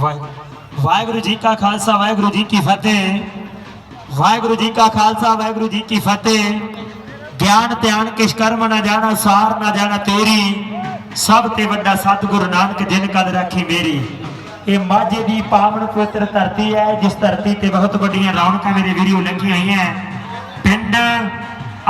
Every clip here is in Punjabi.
ਵਾਹਿਗੁਰੂ ਵਾਹਿਗੁਰੂ ਜੀ ਕਾ ਖਾਲਸਾ, ਵਾਹਿਗੁਰੂ ਜੀ ਕੀ ਫਤਿਹ। ਵਾਹਿਗੁਰੂ ਜੀ ਕਾ ਖਾਲਸਾ, ਵਾਹਿਗੁਰੂ ਜੀ ਕੀ ਫਤਿਹ। ਗਿਆਨ, ਧਿਆਨ, ਕਿਛ ਕਰਮ ਨਾ ਜਾਣਾ, ਸਾਰ ਨਾ ਜਾਣਾ ਤੇਰੀ। ਸਭ ਤੇ ਵੱਡਾ ਸਤਿਗੁਰੂ ਨਾਨਕ ਜਿਨ ਕਦ ਰੱਖੀ ਮੇਰੀ। ਇਹ ਮਾਝੇ ਦੀ ਪਾਵਨ ਪਵਿੱਤਰ ਧਰਤੀ ਹੈ, ਜਿਸ ਧਰਤੀ ਤੇ ਬਹੁਤ ਵੱਡੀਆਂ ਰੌਣਕਾਂ ਮੇਰੇ ਵੀਡੀਓ ਲੱਗੀਆਂ ਹੋਈਆਂ। ਪਿੰਡ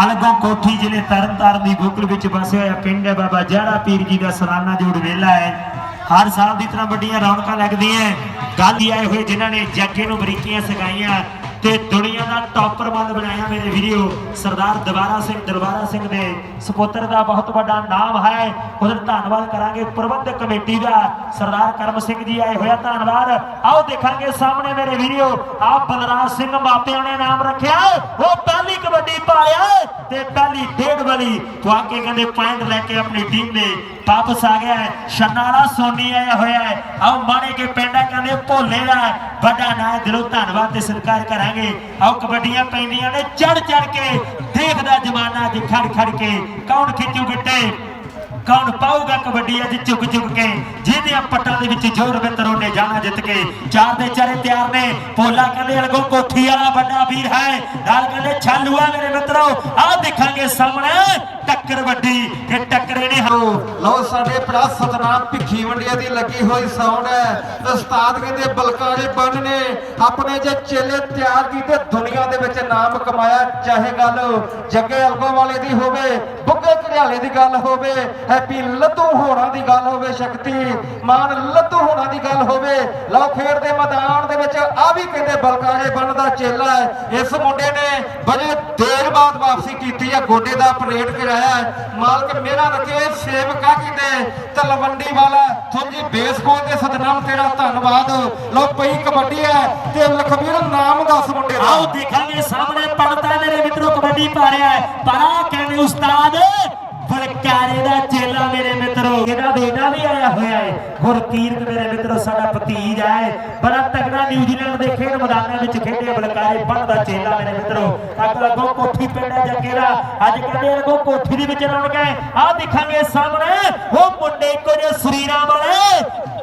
ਅਲਗੋਂ ਕੋਠੀ ਜ਼ਿਲ੍ਹੇ ਤਰਨਤਾਰਨ ਦੀ ਬੁਕਲ ਵਿੱਚ ਵਸਿਆ ਹੋਇਆ ਪਿੰਡ ਹੈ, ਬਾਬਾ ਜਹਰਾ ਪੀਰ ਜੀ ਦਾ ਸਲਾਨਾ ਜੋੜ ਮੇਲਾ ਹੈ। ਹਰ ਸਾਲ ਦੀ ਤਰ੍ਹਾਂ ਵੱਡੀਆਂ ਰੌਣਕਾਂ ਲੱਗਦੀਆਂ। ਗੱਲ ਹੀ ਆਏ ਹੋਏ ਜਿਨ੍ਹਾਂ ਨੇ ਜੱਗੇ ਨੂੰ ਬਰੀਕੀਆਂ ਸਿਖਾਈਆਂ। ਤੇ ਦੁਨੀਆ ਦਾ ਟੌਪਰ ਬੰਦ ਬਣਾਇਆ ਮੇਰੇ ਵੀਡੀਓ ਸਰਦਾਰ ਦਵਾਰਾ ਸਿੰਘ, ਦਰਬਾਰਾ ਸਿੰਘ ਦੇ ਸੁਪੁੱਤਰ ਦਾ ਬਹੁਤ ਵੱਡਾ ਨਾਮ ਹੈ। ਉਹਦਾ ਧੰਨਵਾਦ ਕਰਾਂਗੇ ਪ੍ਰਬੰਧਕ ਕਮੇਟੀ ਦਾ। ਸਰਦਾਰ ਕਰਮ ਸਿੰਘ ਜੀ ਆਏ ਹੋਇਆ ਧੰਨਵਾਦ। ਆਓ ਦੇਖਾਂਗੇ ਸਾਹਮਣੇ ਮੇਰੇ ਵੀਡੀਓ ਆ ਬਲਰਾਜ ਸਿੰਘ ਮਾਪਿਆਂ ਨੇ ਨਾਮ ਰੱਖਿਆ। ਉਹ ਪਹਿਲੀ ਕਬੱਡੀ ਪਾਲਿਆ ਤੇ ਪਹਿਲੀ ਡੇਢ ਵਾਲੀ। ਵਾਕੇ ਕਹਿੰਦੇ ਪੁਆਇੰਟ ਲੈ ਕੇ ਆਪਣੀ ਟੀਮ ਦੇ ਵਾਪਸ ਆ ਗਿਆ। ਹੈ ਛੰਨਾਲਾ ਸੋਨੀ ਆਇਆ ਹੋਇਆ। ਹੈ ਆਓ ਮਾਣੇ ਕੇ ਪਿੰਡਾ ਕਹਿੰਦੇ ਭੋਲੇ ਦਾ। ਵੱਡਾ ਨਾਂ ਦਿਲੋਂ ਧੰਨਵਾਦ ਤੇ ਸਤਿਕਾਰ ਕਰਾਂਗੇ। ਆਓ ਕਬੱਡੀਆਂ ਪੈਂਦੀਆਂ ਨੇ, ਚੜ ਚੜ ਕੇ ਦੇਖਦਾ ਜਮਾਨਾ ਅੱਜ ਖੜ ਖੜ ਕੇ। ਕੌਣ ਖਿੱਚੂ ਗਿੱਟੇ? ਕੌਣ ਪਾਊਗਾ ਕਬੱਡੀ ਅੱਜ ਚੁੱਕ ਚੁੱਕ ਕੇ? ਜਿਹਦੇ ਪੱਟਾਂ ਦੇ ਵਿੱਚ ਜੋਰ ਮਿੱਤਰੋਂ ਨੇ ਜਾਣਾ ਜਿੱਤ ਕੇ। ਚਾਰ ਦੇ ਚਾਰੇ ਤਿਆਰ ਨੇ, ਭੋਲਾ ਕਹਿੰਦੇ ਅਲਗੋ ਕੋਠੀ ਵਾਲਾ ਵੱਡਾ ਵੀਰ ਹੈ। ਨਾਲ ਕਹਿੰਦੇ ਛਾਲੂ ਆ ਮੇਰੇ ਮਿੱਤਰੋ, ਆਹ ਦੇਖਾਂਗੇ ਸਾਹਮਣੇ। ਟੱਕਰ ਵੱਡੀ ਇਹ ਟੱਕਰੇ ਨੇ ਲਓ ਸਾਡੇ ਭਰਾ ਸਤਨਾਮ ਭਿੱਖੀ ਵੰਡੀਆਂ ਦੀ ਲੱਗੀ ਹੋਈ ਸਾਊਂਡ ਹੈ। ਉਸਤਾਦ ਕਹਿੰਦੇ ਬਲਕਾਰੇ ਬੰਨ ਨੇ। ਆਪਣੇ ਜੇ ਚੇਲੇ ਤਿਆਰ ਕੀਤੇ ਦੁਨੀਆ ਦੇ ਵਿੱਚ ਨਾਮ ਕਮਾਇਆ, ਚਾਹੇ ਗੱਲ ਜੱਗੇ ਅਲਗੋ ਵਾਲੇ ਦੀ ਹੋਵੇ, ਬੁੱਗੇ ਘਰਿਆਲੇ ਦੀ ਗੱਲ ਹੋਵੇ, ਹੈਪੀ ਲੱਧੂ ਹੋਣਾ ਦੀ ਗੱਲ ਹੋਵੇ, ਸ਼ਕਤੀ ਮਾਨ ਲੱਤੂ ਹੋਣਾ ਦੀ ਗੱਲ ਹੋਵੇ। ਲਓ ਖੇਡ ਦੇ ਮੈਦਾਨ ਦੇ ਵਿੱਚ ਆ ਵੀ ਕਹਿੰਦੇ ਬਲਕਾਰੇ ਬੰਨ ਦਾ ਚੇਲਾ ਹੈ। ਇਸ ਮੁੰਡੇ ਨੇ ਬੜੇ ਦੇਰ ਬਾਅਦ ਵਾਪਸੀ ਕੀਤੀ ਹੈ, ਗੋਡੇ ਦਾ ਆਪਰੇਟ ਕਰਾਇਆ ਹੈ। ਮਾਲਕ ਮੇਰਾ ਰੱਖੇ ਸੇਵਕਾ ਕਹਿੰਦੇ ਤਲਵੰਡੀ ਵਾਲਾ ਤੁਹਾਡੀ ਬੇਸ ਤੇ ਦੇ ਸਤਨਾਮ ਤੇਰਾ ਧੰਨਵਾਦ। ਲੋ ਪਈ ਕਬੱਡੀ ਹੈ ਤੇ ਲਖਬੀਰ ਨਾਮ ਦੱਸ ਮੁੰਡੇ ਦਾ। ਆਓ ਦੇਖਾਂਗੇ ਸਾਹਮਣੇ ਪੜਦਾ ਮੇਰੇ ਮਿੱਤਰੋ ਕਬੱਡੀ ਪਾ ਰਿਹਾ ਹੈ। ਪਰ ਆਹ ਕਹਿੰਦੇ ਉਸਤਾਦ ਫਲਕਾਰੇ ਦਾ ਚੇਲਾ ਮੇਰੇ ਮਿੱਤਰੋ, ਇਹਦਾ ਬੇਟਾ ਵੀ ਆਇਆ ਹੋਇਆ ਹੈ ਗੁਰਕੀਰਤ ਮੇਰੇ ਮਿੱਤਰੋ, ਸਾਡਾ ਭਤੀਜ ਹੈ ਬੜਾ ਤਗੜਾ ਨਿਊਜ਼ੀਲੈਂਡ ਦੇ ਖੇਡ ਮੈਦਾਨਾਂ ਵਿੱਚ ਖੇਡੇ ਬਲਕਾਰੇ ਬਣਦਾ ਚੇਲਾ ਮੇਰੇ ਮਿੱਤਰੋ। ਅੱਗ ਲੱਗੋ ਕੋਠੀ ਪਿੰਡ ਹੈ ਜੱਗੇ ਦਾ ਅੱਜ ਕਹਿੰਦੇ ਲੱਗੋ ਕੋਠੀ ਦੇ ਵਿੱਚ ਰੌਣਕ ਹੈ। ਆਹ ਦੇਖਾਂਗੇ ਸਾਹਮਣੇ। ਉਹ ਮੁੰਡੇ ਕੁਝ ਸਰੀਰਾਂ ਵਾਲੇ।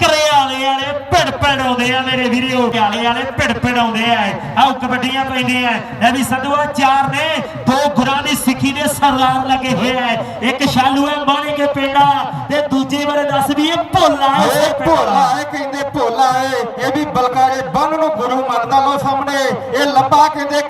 ਕਰਿਆਲੇ ਵਾਲੇ ਭਿੜ ਭਿੜ ਆਉਂਦੇ ਆ ਮੇਰੇ ਵੀਡੀਓ ਕਰਿਆਲੇ ਵਾਲੇ ਭਿੜ ਭਿੜ ਆਉਂਦੇ ਆ ਆਹ ਕਬੱਡੀਆਂ ਪੈਂਦੀਆਂ ਇਹ ਵੀ ਸੰਧੂਆ ਚਾਰ ਨੇ। ਦੋ ਗੁਰਾਂ ਦੀ ਸਿੱਖੀ ਦੇ ਸਰਦਾਰ ਲੱਗੇ ਹੋਏ ਆ ਇੱਕ ਸ਼ਾਲੂ ਹੈ ਬਾਣੇ ਕੇ ਪਿੰਡਾ ਤੇ ਦੂਜੇ ਬਾਰੇ ਦੱਸ ਵੀ ਇਹ ਭੋਲਾ ਹੈ ਇਹ ਭੋਲਾ ਹੈ ਕਹਿੰਦੇ ਭੋਲਾ ਹੈ। ਇਹ ਵੀ ਬਲਕਾਰੇ ਬੰਨ ਨੂੰ ਗੁਰੂ ਮੰਨਦਾ ਲੋ ਸਾਹਮਣੇ। ਇਹ ਲੱਭਾ ਕਹਿੰਦੇ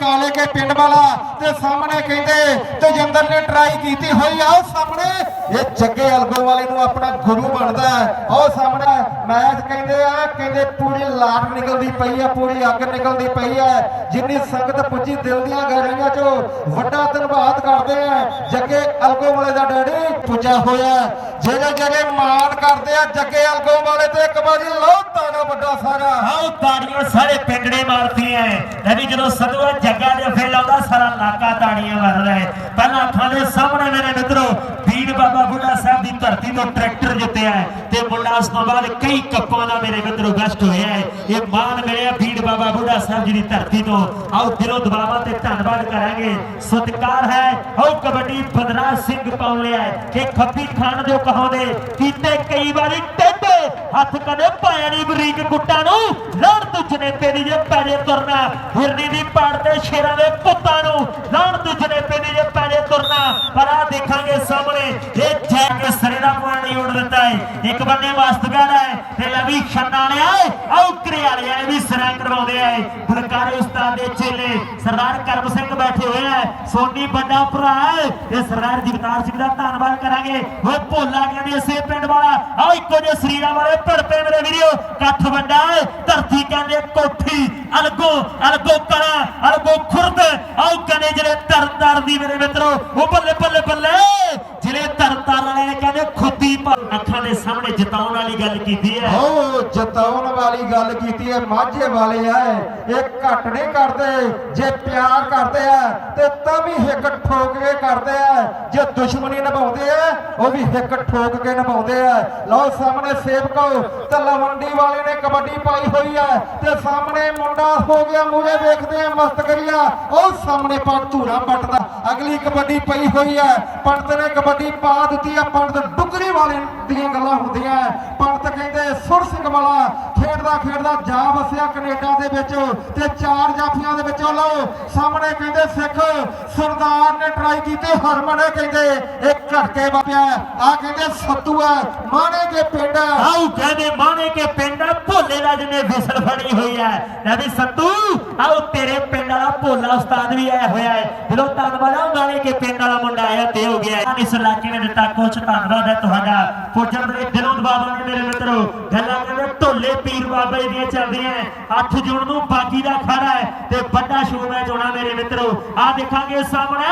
ਪਿੰਡ ਵਾਲਾ ਤੇ ਸਾਹਮਣੇ ਕਹਿੰਦੇ ਤੇਜਿੰਦਰ ਨੇ ਟਰਾਈ ਕੀਤੀ ਹੋਈ ਆ ਸਾਹਮਣੇ ਇਹ ਜੱਗੇ ਅਲਗੋ ਵਾਲੇ ਨੂੰ ਆਪਣਾ ਗੁਰੂ ਬਣਦਾ ਉਹ ਸਾਹਮਣੇ ਮੈਚ ਕਹਿੰਦੇ ਆ, ਕਹਿੰਦੇ ਪੂਰੀ ਲਾਟ ਨਿਕਲਦੀ ਪਈ ਆ, ਪੂਰੀ ਅੱਗ ਨਿਕਲਦੀ ਪਈ ਆ। ਜਿੰਨੀ ਸੰਗਤ ਪੁੱਜੀ ਦਿਲ ਦੀਆਂ ਗਹਿਰਾਈਆਂ ਚੋਂ ਵੱਡਾ ਧੰਨਵਾਦ ਕਰਦੇ ਆ। ਜੱਗੇ ਅਲਗੋ ਵਾਲੇ ਦਾ ਡੈਡੀ ਪੁੱਜਾ ਹੋਇਆ ਜਿਹੜੇ ਜਿਹੜੇ ਮਾਣ ਕਰਦੇ ਆ, ਜੱਗੇ ਅਲਗੋ ਵਾਲੇ ਤੇ ਇੱਕ ਵਾਰੀ ਲਓ ਤਾੜਾ ਵੱਡਾ ਸਾਰਾ। ਆਓ ਤਾੜੀਆਂ ਸਾਰੇ ਪਿੰਡੜੇ ਮਾਰਦੀਆਂ ਇਹ ਵੀ ਜਦੋਂ ਸੰਧੂਆ ਜੱਗਾ ਦੇ ਫੇਲ ਆਉਂਦਾ ਸਾਰਾ ਇਲਾਕਾ ਤਾੜੀਆਂ ਮਾਰਦਾ ਹੈ। ਪਹਿਲਾਂ ਅੱਖਾਂ ਦੇ ਸਾਹਮਣੇ ਮੇਰੇ ਮਿੱਤਰੋ ਵੀਰ ਬਾਬਾ ਬੁੱਢਾ ਸਾਹਿਬ ਦੀ ਧਰਤੀ ਤੋਂ ਟਰੈਕਟਰ ਜਿੱਤਿਆ ਹੈ ਤੇ ਮੁੰਡਾ ਉਸ ਤੋਂ ਬਾਅਦ ਕਈ ਕੱਪਾਂ ਦਾ ਮੇਰੇ ਮਿੱਤਰੋ ਗਸ਼ਟ ਹੋਇਆ ਹੈ। ਇਹ ਮਾਣ ਮਿਲਿਆ ਵੀਰ ਬਾਬਾ ਬੁੱਢਾ ਸਾਹਿਬ ਜੀ ਦੀ ਧਰਤੀ ਤੋਂ। ਆਓ ਦਿਲੋਂ ਦੁਆਵਾਂ ਤੇ ਧੰਨਵਾਦ ਕਰਾਂਗੇ। ਸਤਿਕਾਰ ਹੈ। ਆਓ ਕਬੱਡੀ ਬਦਰਾਜ ਸਿੰਘ ਪਾਉਣ ਲਿਆ ਹੈ। ਕਿ ਖੱਬੀ ਖਾਨ ਦੇ ਕਹਾਉਂਦੇ, ਕੀਤੇ ਕਈ ਵਾਰੀ ਟੇਢੇ ਹੱਥ ਕਦੇ ਪਾਇਆ ਨਹੀਂ ਬਰੀਕ ਗੁੱਟਾਂ ਨੂੰ ਲੜ ਤੁਝਨੇ ਤੇਰੀ ਜੇ ਪੈਰੇ ਤੁਰਨਾ, ਹਿਰਨੀ ਦੀ ਪਾੜ ਤੇ ਸ਼ੇਰਾਂ ਦੇ ਪੁੱਤਾਂ ਨੂੰ ਲੜ ਤੁਝਨੇ ਤੇਰੀ ਜੇ ਪੈਰੇ ਤੁਰਨਾ। ਪਰ ਆ ਦੇਖਾਂਗੇ ਸਾਹਮਣੇ, ਇਹ ਜੈ ਕੇ ਸਰੇ ਦਾ ਪਾਣੀ ਉੱਡ ਦਿੱਤਾ ਹੈ ਇੱਕ ਬੰਨੇ ਮਸਤਗੜ ਹੈ, ਤੇ ਲਵੀ ਛੰਨਾ ਲਿਆ ਆਉ ਕਰਿਆਲੇ ਵਾਲੇ ਵੀ ਸਿਰਾਂ ਕਰਵਾਉਂਦੇ ਆ ਫੁਲਕਾਰੇ ਉਸਤਾਦ ਦੇ ਚੇਲੇ, ਸਰਦਾਰ ਕਰਮ ਸਿੰਘ ਬੈਠੇ ਹੋਏ ਆ। ਸੋਨੀ ਵੱਡਾ ਭਰਾ ਹੈ ਇਹ ਸਰਦਾਰ ਜਗਤਾਰ ਸਿੰਘ ਦਾ ਧੰਨਵਾਦ ਕਰਾਂਗੇ। ਓਏ ਭੋਲਾ ਕਹਿੰਦੇ ਇਸੇ ਪਿੰਡ ਵਾਲਾ? ਆਓ ਇੱਕੋ ਜਿਹੇ ਸਰੀਰਾਂ ਵਾਲੇ ਭੜਪੇ ਮੇਰੇ ਵੀਡੀਓ ਕੱਠ ਵੱਡਾ ਧਰਤੀ ਕਹਿੰਦੇ ਕੋਠੀ, ਅਲਗੋ ਅਲਗੋ ਕਲਾ, ਅਲਗੋ ਖੁਰਦ। ਆਓ ਕਹਿੰਦੇ ਜਿਹੜੇ ਤਰਤਾਰ ਦੀ ਮੇਰੇ ਮਿੱਤਰੋ, ਉਹ ਬੱਲੇ ਬੱਲੇ ਬੱਲੇ। ਜਿਹੜੇ ਤਰਤਾਰ ਵਾਲੇ ਕਹਿੰਦੇ ਖੁੱਦੀ ਅੱਖਾਂ ਦੇ ਸਾਹਮਣੇ ਜਿਤਾਉਣ ਵਾਲੀ ਗੱਲ ਕੀਤੀ ਹੈ। ਓ ਜਤਾਉਣ ਵਾਲੀ ਗੱਲ ਕੀਤੀ ਹੈ, ਮਾਝੇ ਵਾਲੇ ਆ, ਇਹ ਘੱਟ ਨਹੀਂ ਕਰਦੇ, ਜੇ ਪਿਆਰ ਕਰਦੇ ਆ, ਤੇ ਤਾਂ ਵੀ ਹਿੱਕ ਠੋਕ ਕੇ ਕਰਦੇ ਆ। ਜੇ ਦੁਸ਼ਮਣੀ ਨਿਭਾਉਂਦੇ ਆ, ਉਹ ਵੀ ਹਿੱਕ ਠੋਕ ਕੇ ਨਿਭਾਉਂਦੇ ਆ। ਲਓ, ਸਾਹਮਣੇ ਸੇਵਕੋ ਤਲਵੰਡੀ ਵਾਲੇ ਨੇ ਕਬੱਡੀ ਪਾਈ ਹੋਈ ਹੈ ਤੇ ਸਾਹਮਣੇ ਮੁੰਡਾ ਹੋ ਗਿਆ ਮੂਰੇ ਵੇਖਦੇ ਆ ਮਸਤ ਮਸਤਗਰੀਆ ਉਹ ਸਾਹਮਣੇ ਪਾ ਧੂਰਾ ਪੱਟਦਾ ਅਗਲੀ ਕਬੱਡੀ ਪਈ ਹੋਈ ਹੈ ਪੰਡਤ ਨੇ ਕਬੱਡੀ ਪਾ ਦਿੱਤੀ ਆ ਪੰਡਤ ਡੁਗਰੀ ਵਾਲੇ ਦੀਆਂ ਗੱਲਾਂ ਹੁੰਦੀਆਂ ਪੰਡਤ ਕਹਿੰਦੇ, ਸੁਰ ਸਿੰਘ ਵਾਲਾ ਖੇਡਦਾ ਖੇਡਦਾ ਜਾ ਵਸਿਆ ਕੈਨੇਡਾ ਦੇ ਵਿੱਚ ਤੇ ਚਾਰ ਜਾਫੀਆਂ ਦੇ ਵਿੱਚੋਂ ਲਓ। ਸਾਹਮਣੇ ਕਹਿੰਦੇ, ਸਿੱਖ ਸਰਦਾਰ ਨੇ ਟਰਾਈ ਕੀਤੀ, ਹਰਮਨ ਕਹਿੰਦੇ, ਇਹ ਘਟਕੇ ਵਾਪਿਆ। ਆ ਕਹਿੰਦੇ, ਸੱਤੂ ਹੈ ਮਾਣੇ ਕੇ ਪਿੰਡ ਆਉ ਕਹਦੇ, ਮਾਣੇ ਕੇ ਪਿੰਡ ਭੋਲੇ ਰਾਜ ਨੇ ਵਿਸਲ ਫੜੀ ਹੋਈ ਹੈ ਲੈ ਵੀ ਸੱਤੂ ਆਉ ਤੇਰੇ ਪਿੰਡ ਵਾਲਾ ਭੋਲਾ ਉਸਤਾਦ ਵੀ ਆਇਆ ਹੋਇਆ ਹੈ ਦਿਲੋਂ ਧੰਨਵਾਦ ਆ ਮਾਣੇ ਕੇ ਪਿੰਡ ਵਾਲਾ ਮੁੰਡਾ ਆਇਆ ਤੇ ਹੋ ਗਿਆ। ਇਸ ਇਲਾਕੇ ਨੇ ਦਿੱਤਾ ਕੁਛ ਧੰਨਵਾਦ। ਹੈ ਤੁਹਾਡਾ। ਪੁੱਜਣ ਦੇ ਦਿਲੋਂ ਦਬਾਵਾਂ ਮੇਰੇ ਮਿੱਤਰੋ। ਗੱਲਾਂ ਕਹਿੰਦੇ ਢੋਲੇ ਪੀਰ ਬਾਬੇ ਦੀਆਂ ਚੱਲਦੀਆਂ 8 ਜੂਨ ਨੂੰ ਬਾਕੀ ਦਾ ਖੜਾ ਹੈ ਤੇ ਵੱਡਾ ਸ਼ੋਅ ਮੈਚ ਹੋਣਾ ਮੇਰੇ ਮਿੱਤਰੋ। ਆ ਦੇਖਾਂਗੇ ਸਾਹਮਣੇ।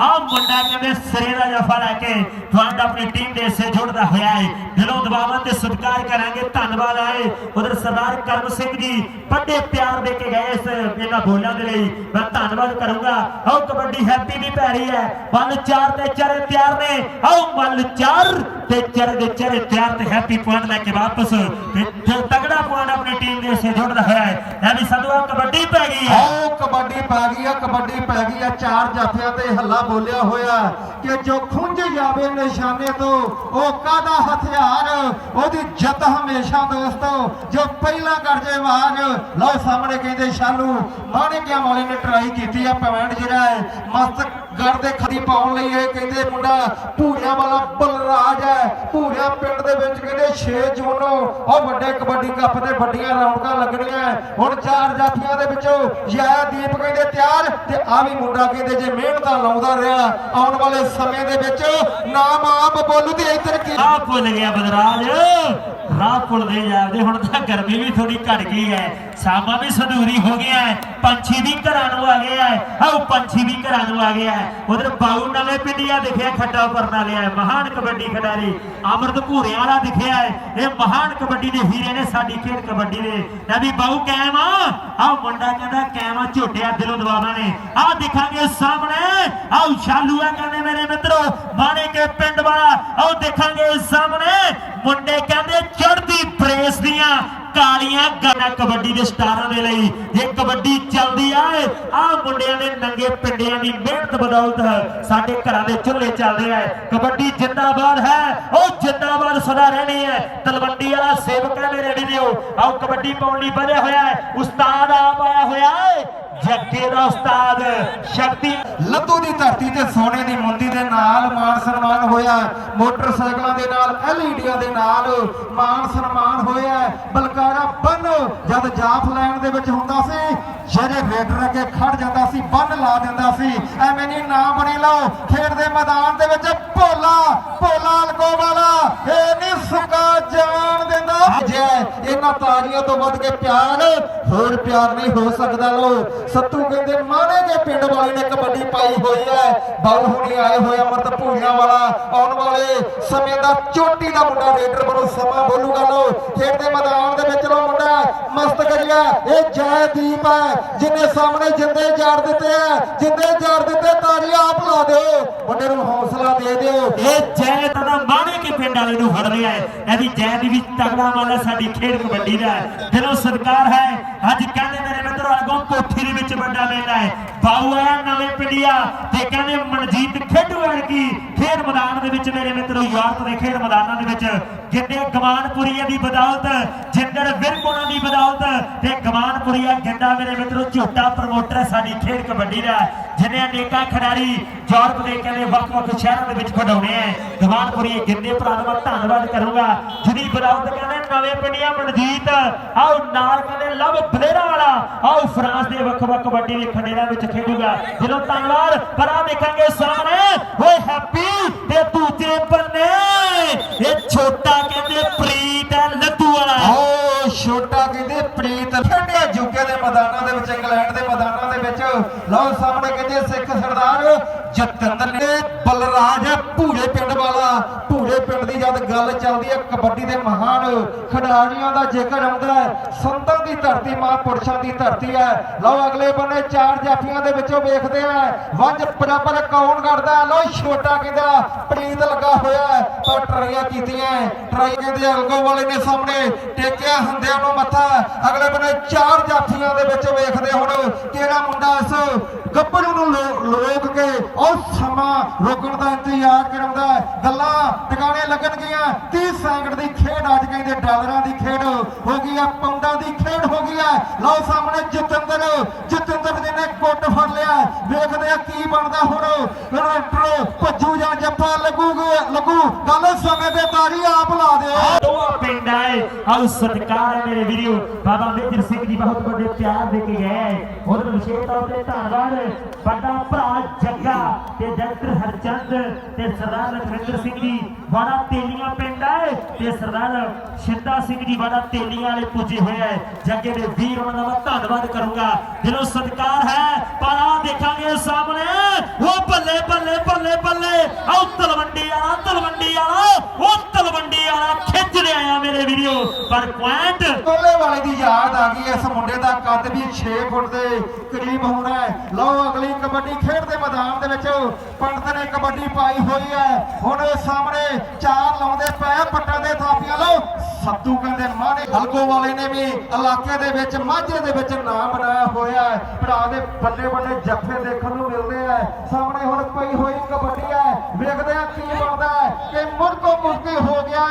ਆ ਮੁੰਡਾ ਕਹਿੰਦੇ ਸਿਰੇ ਦਾ ਜਫਾ ਲੈ ਕੇ ਤੁਹਾਡਾ ਆਪਣੀ ਟੀਮ ਦੇ ਹਿੱਸੇ ਜੁੜਦਾ ਹੋਇਆ ਹੈ ਦਿਲੋਂ ਦਬਾਵਾਂ ਤੇ ਸਤਿਕਾਰ ਕਰਾਂਗੇ, ਧੰਨਵਾਦ ਆਏ। ਉਧਰ ਸਰਦਾਰ ਕਰਮ ਸਿੰਘ ਜੀ ਵੱਡੇ ਪਿਆਰ ਦੇ ਕੇ ਗਏ ਇਸ ਇਹਨਾਂ ਬੋਲਾਂ ਦੇ ਲਈ। ਮੈਂ ਧੰਨਵਾਦ ਕਰੂੰਗਾ। ਆਓ ਕਬੱਡੀ ਹੈਪੀ ਦੀ ਪੈਰੀ ਹੈ। ਵੱਲ ਚਾਰ ਤੇ ਚਰੇ ਤਿਆਰ ਨੇ। ਆਓ ਵੱਲ ਚਾਰ ਤੇ ਚਰੇ ਦੇ ਤਿਆਰ ਤੇ ਹੈਪੀ ਪੁਆਇੰਟ ਲੈ ਕੇ ਵਾਪਸ ਤੇ ਤਗੜਾ ਪੁਆਇੰਟ ਆਪਣੀ ਟੀਮ ਦੇ ਹਿੱਸੇ ਜੁੜਦਾ ਹੋਇਆ ਹੈ। ਲੈ ਵੀ ਸਦਵਾ ਕਬੱਡੀ ਪੈ ਗਈ ਹੈ। ਆਓ ਕਬੱਡੀ ਪੈ ਗਈ ਆ, ਕਬੱਡੀ ਪੈ ਗਈ ਆ। ਚਾਰ ਜਾਫਿਆਂ ਤੇ ਹੱਲਾ ਬੋਲਿਆ ਹੋਇਆ ਕਿ ਜੋ ਖੁੰਝ ਜਾਵੇ ਨਿਸ਼ਾਨੇ ਤੋਂ, ਉਹ ਕਾਦਾ ਹਥਿਆਰ? ਉਹਦੀ ਜਿੱਤ ਹਮੇਸ਼ਾ ਦੋਸਤੋ, ਜੋ ਪਹਿਲਾਂ ਕਰ ਜੇ ਵਾਰ ਲਓ ਸਾਹਮਣੇ ਕਹਿੰਦੇ, ਸ਼ਾਲੂ ਮਾਣਿਕਿਆਂ ਵਾਲੇ ਨੇ ਟਰਾਈ ਕੀਤੀ ਆ ਪੁਆਇੰਟ ਜਿਹੜਾ ਹੈ, ਮਸਤ ਗੜ ਦੇ ਖਰੀ ਪਾਉਣ ਲਈ ਇਹ ਕਹਿੰਦੇ ਮੁੰਡਾ ਭੂਰਿਆਂ ਵਾਲਾ ਬਲਰਾਜ ਹੈ। ਭੂਰਿਆਂ ਪਿੰਡ ਦੇ ਵਿੱਚ ਕਹਿੰਦੇ 6 ਜੂਨ ਨੂੰ ਉਹ ਵੱਡੇ ਕਬੱਡੀ ਕੱਪ ਦੇ ਵੱਡੀਆਂ ਰੌਣਕਾਂ ਲੱਗਣੀਆਂ ਹੁਣ ਚਾਰ ਜਾਤੀਆਂ ਦੇ ਵਿੱਚੋਂ ਯਾਇਆ ਦੀਪ ਕਹਿੰਦੇ ਤਿਆਰ ਤੇ ਆ ਵੀ ਮੁੰਡਾ ਕਹਿੰਦੇ ਜੇ ਮਿਹਨਤਾਂ ਲਾਉਂਦਾ ਰਿਹਾ, ਆਉਣ ਵਾਲੇ ਸਮੇਂ ਦੇ ਵਿੱਚ ਨਾਮ ਆਪ ਬੋਲੂ ਤੇ ਇੱਧਰ ਕੀ ਰਾਹ ਭੁੱਲ ਗਿਆ ਬਦਰਾਜ, ਰਾਹ ਭੁੱਲਦੇ ਜਾਂਦੇ ਹੁਣ ਤਾਂ ਗਰਮੀ ਵੀ ਥੋੜੀ ਘਟ ਗਈ ਹੈ। ਸਾਮਾ ਵੀ ਸਧੂਰੀ ਹੋ ਗਿਆ ਹੈ, ਪੰਛੀ ਵੀ ਘਰਾਂ ਨੂੰ ਆ ਗਿਆ ਹੈ। ਆਓ ਪੰਛੀ ਵੀ ਘਰਾਂ ਨੂੰ ਆ ਗਿਆ ਹੈ। ਉਧਰ ਬਾਊ ਨਵੇਂ ਪਿੰਡੀਆ ਦਿਖਿਆ ਖੱਟਾ ਪਰਨਾ ਲਿਆ ਹੈ। ਮਹਾਨ ਕਬੱਡੀ ਖਿਡਾਰੀ ਅਮਰਤ ਭੂਰੇ ਵਾਲਾ ਦਿਖਿਆ ਹੈ। ਇਹ ਮਹਾਨ ਕਬੱਡੀ ਦੇ ਹੀਰੇ ਨੇ, ਸਾਡੀ ਖੇਡ ਕਬੱਡੀ ਦੇ। ਲੈ ਵੀ ਬਾਊ ਕਾਇਮ ਆ। ਆਹ ਮੁੰਡਾ ਕਹਿੰਦਾ ਕਾਇਮ ਆ, ਝੋਟਿਆ ਦਿਲੋਂ ਦਵਾਵਾਂ ਨੇ। ਆਹ ਦੇਖਾਂਗੇ ਸਾਹਮਣੇ। ਆਓ ਸ਼ਾਲੂ ਆ ਕਹਿੰਦੇ ਮੇਰੇ ਮਿੱਤਰੋ। ਮਾਣੇ ਕੇ ਪਿੰਡ ਵਾਲਾ। ਆਓ ਦੇਖਾਂਗੇ ਸਾਹਮਣੇ। ਮੁੰਡੇ ਕਹਿੰਦੇ ਚੜਦੀ ਪ੍ਰੇਸ ਦੀਆਂ। ਕਾਲੀਆਂ ਗਾਣਾ ਕਬੱਡੀ ਦੇ ਸਟਾਰਾਂ ਦੇ ਲਈ। ਜੇ ਕਬੱਡੀ ਚੱਲਦੀ ਆ ਆ ਮੁੰਡਿਆਂ ਦੇ ਨੰਗੇ ਪਿੰਡਿਆਂ ਦੀ ਮਿਹਨਤ ਬਦੌਲਤ ਸਾਡੇ ਘਰਾਂ ਦੇ ਚੁੱਲ੍ਹੇ ਚੱਲਦੇ ਆ ਕਬੱਡੀ ਜਿੰਦਾਬਾਦ ਹੈ, ਉਹ ਜਿੰਦਾਬਾਦ ਸਦਾ ਰਹਿਣੀ ਹੈ। ਤਲਵੰਡੀ ਵਾਲਾ ਸੇਵਕ ਹੈ ਮੇਰੇ ਵੀਡੀਓ ਆਓ ਕਬੱਡੀ ਪਾਉਣ ਲਈ ਵਧਿਆ ਹੋਇਆ ਹੈ। ਉਸਤਾਦ ਆਪ ਆਇਆ ਹੋਇਆ ਹੈ। ਜੱਗੇ ਦਾ ਉਸਤਾਦ, ਸ਼ਕਤੀ। ਲੱਦੂ ਦੀ ਧਰਤੀ ਤੇ ਸੋਨੇ ਦੀ ਮੁੰਦੀ ਦੇ ਨਾਲ ਮਾਨ ਸਨਮਾਨ ਹੋਇਆ। ਮੋਟਰਸਾਈਕਲਾਂ ਦੇ ਨਾਲ, ਐਲਈਡੀਆਂ ਦੇ ਨਾਲ ਮਾਨ ਸਨਮਾਨ ਹੋਇਆ ਬਲਕਾਰਾ ਬੰਨ ਜਦ ਜਾਫ ਲੈਣ ਦੇ ਵਿੱਚ ਹੁੰਦਾ ਸੀ, ਜਿਹੜੇ ਰੇਡਰ ਅੱਗੇ ਖੜ ਜਾਂਦਾ ਸੀ, ਬੰਨ ਲਾ ਦਿੰਦਾ ਸੀ, ਐਵੇਂ ਨਹੀਂ, ਨਾ ਬਣੀ ਲਓ। ਖੇਡ ਦੇ ਮੈਦਾਨ ਦੇ ਵਿੱਚ ਭੋਲਾ ਭੋਲਾ ਲਕੋ ਵਾਲਾ ਇਹ ਨਹੀਂ ਸੁੱਕਾ ਜਾਣ ਦਿੰਦਾ। ਜੇ ਇਹਨਾਂ ਤਾਲੀਆਂ ਤੋਂ ਵੱਧ ਕੇ ਪਿਆਰ, ਹੋਰ ਪਿਆਰ ਨਹੀਂ ਹੋ ਸਕਦਾ ਲੋ। ਸੱਤੂ ਕਹਿੰਦੇ ਮਾਣੇ ਕੇ ਪਿੰਡ ਵਾਲੇ ਨੇ ਕਬੱਡੀ ਪਾਈ ਹੋਈ ਹੈ ਬਾਉ ਹੁਣੀ ਆਏ ਹੋਏ ਅਮਰਤ ਭੂਰੀਆਂ ਵਾਲਾ, ਆਉਣ ਵਾਲੇ ਸਮੇਂ ਦਾ ਚੋਟੀ ਦਾ ਮੁੰਡਾ ਰੇਡਰ ਬਣੋ, ਸਮਾਂ ਬੋਲੂਗਾ ਲੋ। ਖੇਡ ਦੇ ਮੈਦਾਨ ਦੇ ਵਿੱਚ ਲੋ ਮੁੰਡਾ, ਮਸਤ ਕਰਿਆ ਇਹ ਜੈਦੀਪ ਹੈ ਜਿਨੇ ਸਾਹਮਣੇ ਜਿੰਦੇ ਜਾੜ ਦਿੱਤੇ ਆ ਜਿੰਦੇ ਜਾੜ ਦਿੱਤੇ, ਤਾੜੀਆਂ ਆਪ ਲਾ ਦਿਓ। ਮੁੰਡੇ ਨੂੰ ਹੌਸਲਾ ਦੇ ਦਿਓ। ਇਹ ਜੈ ਦਾ ਮਾਣੇ ਕੇ ਪਿੰਡ ਵਾਲੇ ਨੂੰ ਫੜ ਲਿਆ ਹੈ ਇਹਦੀ ਜੈ ਦੀ ਵੀ ਤਗੜਾ ਵਾਲਾ ਸਾਡੀ ਖੇਡ ਕਬੱਡੀ ਦਾ ਹੈ। ਦਿਲੋਂ ਸਤਿਕਾਰ ਹੈ, ਅੱਜ ਕਹਿੰਦੇ ਮੇਰੇ ਮਿੱਤਰੋ, ਅਗੋਂ ਕੋਠੀ ਦੇ ਵਿੱਚ ਵੱਡਾ ਮੇਲਾ ਹੈ ਬਾਊ ਆਇਆ ਨਵੇਂ ਪਿੰਡੀਆ ਤੇ ਕਹਿੰਦੇ, ਮਨਜੀਤ ਖੇਡੂ ਵਰਗੀ ਖੇਡ ਮੈਦਾਨ ਦੇ ਵਿੱਚ ਮੇਰੇ ਮਿੱਤਰੋ ਯੂਰਪ ਦੇ ਖੇਡ ਮੈਦਾਨਾਂ ਦੇ ਵਿੱਚ ਜਿੰਨੇ ਗਮਾਨਪੁਰੀਆ ਦੀ ਬਦੌਲਤ ਜਿੰਦਰ ਵਿਰਕੋਣਾ ਦੀ ਬਦੌਲਤ ਤੇ ਗਮਾਨਪੁਰੀਆ ਗਿੰਦਾ ਮੇਰੇ ਮਿੱਤਰੋ, ਝੋਟਾ ਪ੍ਰਮੋਟਰ ਹੈ, ਸਾਡੀ ਖੇਡ ਕਬੱਡੀ ਦਾ। ਜਿਹਨੇ ਅਨੇਕਾਂ ਖਿਡਾਰੀ ਯੂਰਪ ਦੇ ਕਹਿੰਦੇ ਵੱਖ-ਵੱਖ ਸ਼ਹਿਰਾਂ ਦੇ ਵਿੱਚ ਖਿਡਾਉਣੇ ਆ ਗਮਾਨਪੁਰੀਆ ਗਿੰਦੇ ਭਰਾ ਦਾ ਧੰਨਵਾਦ ਕਰੂੰਗਾ। ਜਿਹਦੀ ਬਦੌਲਤ ਕਹਿੰਦੇ ਨਵੇਂ ਪਿੰਡੀਆਂ ਮਨਜੀਤ, ਆਓ ਨਾਲ ਕਹਿੰਦੇ ਲਵ ਬਲੇਰਾ ਵਾਲਾ, ਆਓ ਫਰਾਂਸ ਦੇ ਵੱਖ-ਵੱਖ ਕਬੱਡੀ ਦੇ ਖੰਡੇਰਾਂ ਵਿੱਚ ਖੇਡੂਗਾ। ਦਿਲੋਂ ਧੰਨਵਾਦ, ਪਰ ਆ ਦੇਖਾਂਗੇ ਸਾਹਮਣੇ ਓਏ ਹੈਪੀ ਤੇ ਦੂਜੇ ਬੰਨੇ ਇਹ ਛੋਟਾ ਕਹਿੰਦੇ ਪ੍ਰੀਤ ਹੈ ਲੱਦੂ ਵਾਲਾ। ਓ ਛੋਟਾ ਕਹਿੰਦੇ ਪ੍ਰੀਤ ਖੇਡਿਆ ਜੁਕੇ ਦੇ ਮੈਦਾਨਾਂ ਦੇ ਵਿੱਚ, ਇੰਗਲੈਂਡ ਦੇ ਮੈਦਾਨਾਂ ਦੇ ਵਿੱਚ। ਲਓ ਸਾਹਮਣੇ ਕਹਿੰਦੇ ਸਿੱਖ ਸਰਦਾਰ ਜਤਿੰਦਰ ਨੇ ਬਲਰਾਜ ਭੂਰੇ ਪਿੰਡ ਵਾਲਾ। ਭੂਰੇ ਪਿੰਡ ਦੀ ਜਦ ਗੱਲ ਚੱਲਦੀ ਹੈ ਕਬੱਡੀ ਦੇ ਮਹਾਨ ਖਿਡਾਰੀਆਂ ਦਾ ਜ਼ਿਕਰ ਆਉਂਦਾ ਹੈ। ਸੰਤਾਂ ਦੀ ਧਰਤੀ ਮਹਾਂਪੁਰਸ਼ਾਂ ਦੀ ਧਰਤੀ ਹੈ। ਲਓ ਅਗਲੇ ਬੰਨੇ ਚਾਰ ਜਾਫੀਆਂ ਦੇ ਵਿੱਚੋਂ ਵੇਖਦੇ ਆ, ਵੰਜ ਬਰਾਬਰ ਕੌਣ ਕਰਦਾ ਲਓ ਛੋਟਾ ਕਹਿੰਦਾ ਪ੍ਰੀਤ ਲੱਗਾ ਹੋਇਆ ਹੈ, ਪਰ ਟਰਾਈਆਂ ਕੀਤੀਆਂ ਟਰਾਈ ਦੇ ਅਲਗੋ ਵਾਲੇ ਨੇ ਸਾਹਮਣੇ ਟੇਕਿਆ ਹੁੰਦਿਆਂ ਨੂੰ ਮੱਥਾ। ਅਗਲੇ ਬੰਨੇ ਚਾਰ ਜਾਫੀਆਂ ਦੇ ਵਿੱਚ ਵੇਖਦੇ ਹੁਣ। ਕਿਹੜਾ ਮੁੰਡਾ ਇਸ ਗੱਭਰੂ ਨੂੰ ਲੋਕ ਕੇ ਉਹ ਸਮਾਂ ਰੋਕਣ ਦਾ ਇੰਤਜ਼ਾਰ ਕਰਾਉਂਦਾ ਗੱਲਾਂ ਟਿਕਾਣੇ ਲੱਗਣਗੀਆਂ 30 ਸੈਕਿੰਡ ਦੀ ਖੇਡ, ਅੱਜ ਕਹਿੰਦੇ ਡਾਲਰਾਂ ਦੀ ਖੇਡ ਹੋ ਗਈ ਹੈ, ਪੌਂਡਾਂ ਦੀ ਖੇਡ ਹੋ ਗਈ ਹੈ। ਲਓ ਸਾਹਮਣੇ ਜਤਿੰਦਰ ਜਤਿੰਦਰ ਜੀ ਨੇ ਗੁੱਟ ਫੜ ਲਿਆ ਵੇਖਦੇ ਆ ਕੀ ਬਣਦਾ ਹੁਣ। ਰੈਂਟਰੋ ਭੱਜੂ ਜਾਂ ਜੱਫਾ ਲੱਗੂਗਾ ਲੱਗੂ। ਗੱਲ ਸਮੇਂ ਤੇ ਤਾਰੀ ਆਪ ਲਾ ਦਿਓ। ਦੋਆ ਪਿੰਡ ਆਏ। ਆਓ ਸਤਿਕਾਰ ਮੇਰੇ ਵੀਰੋ। ਬਾਬਾ ਮੇਜਰ ਸਿੰਘ ਜੀ ਬਹੁਤ ਵੱਡੇ ਪਿਆਰ ਦੇ ਕੇ ਗਏ। ਉਹਨਾਂ ਵਿਸ਼ੇਸ਼ ਤੌਰ ਤੇ ਧੰਨਵਾਦ। ਵੱਡਾ ਭਰਾ ਜੱਗਾ ਤੇ ਜਗਤ ਹਰਚੰਦ ਤੇ ਸਰਦਾਰ ਲਖਵਿੰਦਰ ਸਿੰਘ ਜੀ ਬੜਾ ਤੇਲੀਆਂ ਪਿੰਡ ਆਏ ਤੇ ਸਰਦਾਰ ਸ਼ਿੰਦਾ ਸਿੰਘ ਜੀ ਬੜਾ ਤੇਲੀਆਂ ਵਾਲੇ ਪੁੱਜੇ ਹੋਏ ਹੈ ਜੱਗੇ ਦੇ ਵੀਰ ਉਹਨਾਂ ਦਾ ਮੈਂ ਧੰਨਵਾਦ ਕਰੂੰਗਾ। ਦਿਲੋਂ ਸਤਿਕਾਰ ਹੈ, ਪਰ ਆ ਦੇਖਾਂਗੇ ਸਾਹਮਣੇ। ਉਹ ਬੱਲੇ ਬੱਲੇ ਬੱਲੇ ਬੱਲੇ ਆਓ ਤਲਵੰਡੀ ਵਾਲਾ ਤਲਵੰਡੀ ਵਾਲਾ, ਉਹ ਤਲਵੰਡੀ ਵਾਲਾ ਖਿੱਚ ਲਿਆ ਮੇਰੇ ਵੀਡੀਓ ਪਰ ਪੁਆਇੰਟ ਕੋਲੇ ਵਾਲੇ ਦੀ ਯਾਦ ਆ ਗਈ, ਇਸ ਮੁੰਡੇ ਦਾ ਕੱਦ ਵੀ 6 ਫੁੱਟ ਦੇ ਕਰੀਬ ਹੋਣਾ ਹੈ। ਲਓ, ਅਗਲੀ ਕਬੱਡੀ ਖੇਡ ਦੇ ਮੈਦਾਨ ਦੇ ਵਿੱਚ ਪੰਡਤ ਨੇ ਕਬੱਡੀ ਪਾਈ ਹੋਈ ਹੈ। ਹੁਣ ਸਾਹਮਣੇ ਚਾਰ ਲਾਉਂਦੇ ਪਏ ਪੱਟਾਂ ਦੇ ਥਾਪੀਆਂ। ਲਓ, ਸੱਤੂ ਕਹਿੰਦੇ ਮਾਨੇ ਹਲਕੋ ਵਾਲੇ ਨੇ ਵੀ ਇਲਾਕੇ ਦੇ ਵਿੱਚ, ਮਾਝੇ ਦੇ ਵਿੱਚ ਨਾਮ ਬਣਾਇਆ ਹੋਇਆ ਹੈ। ਭਰਾ ਦੇ ਬੱਲੇ ਬੱਲੇ ਜੱਫੇ ਦੇਖਣ ਨੂੰ ਮਿਲਦੇ ਆ। ਸਾਹਮਣੇ ਹੁਣ ਪਈ ਹੋਈ ਕਬੱਡੀ ਹੈ। ਵੇਖਦੇ ਆ ਕੀ ਬਣਦਾ ਹੈ ਕਿ ਮੁਰਕੋ ਮੁਰਕੀ ਹੋ ਗਿਆ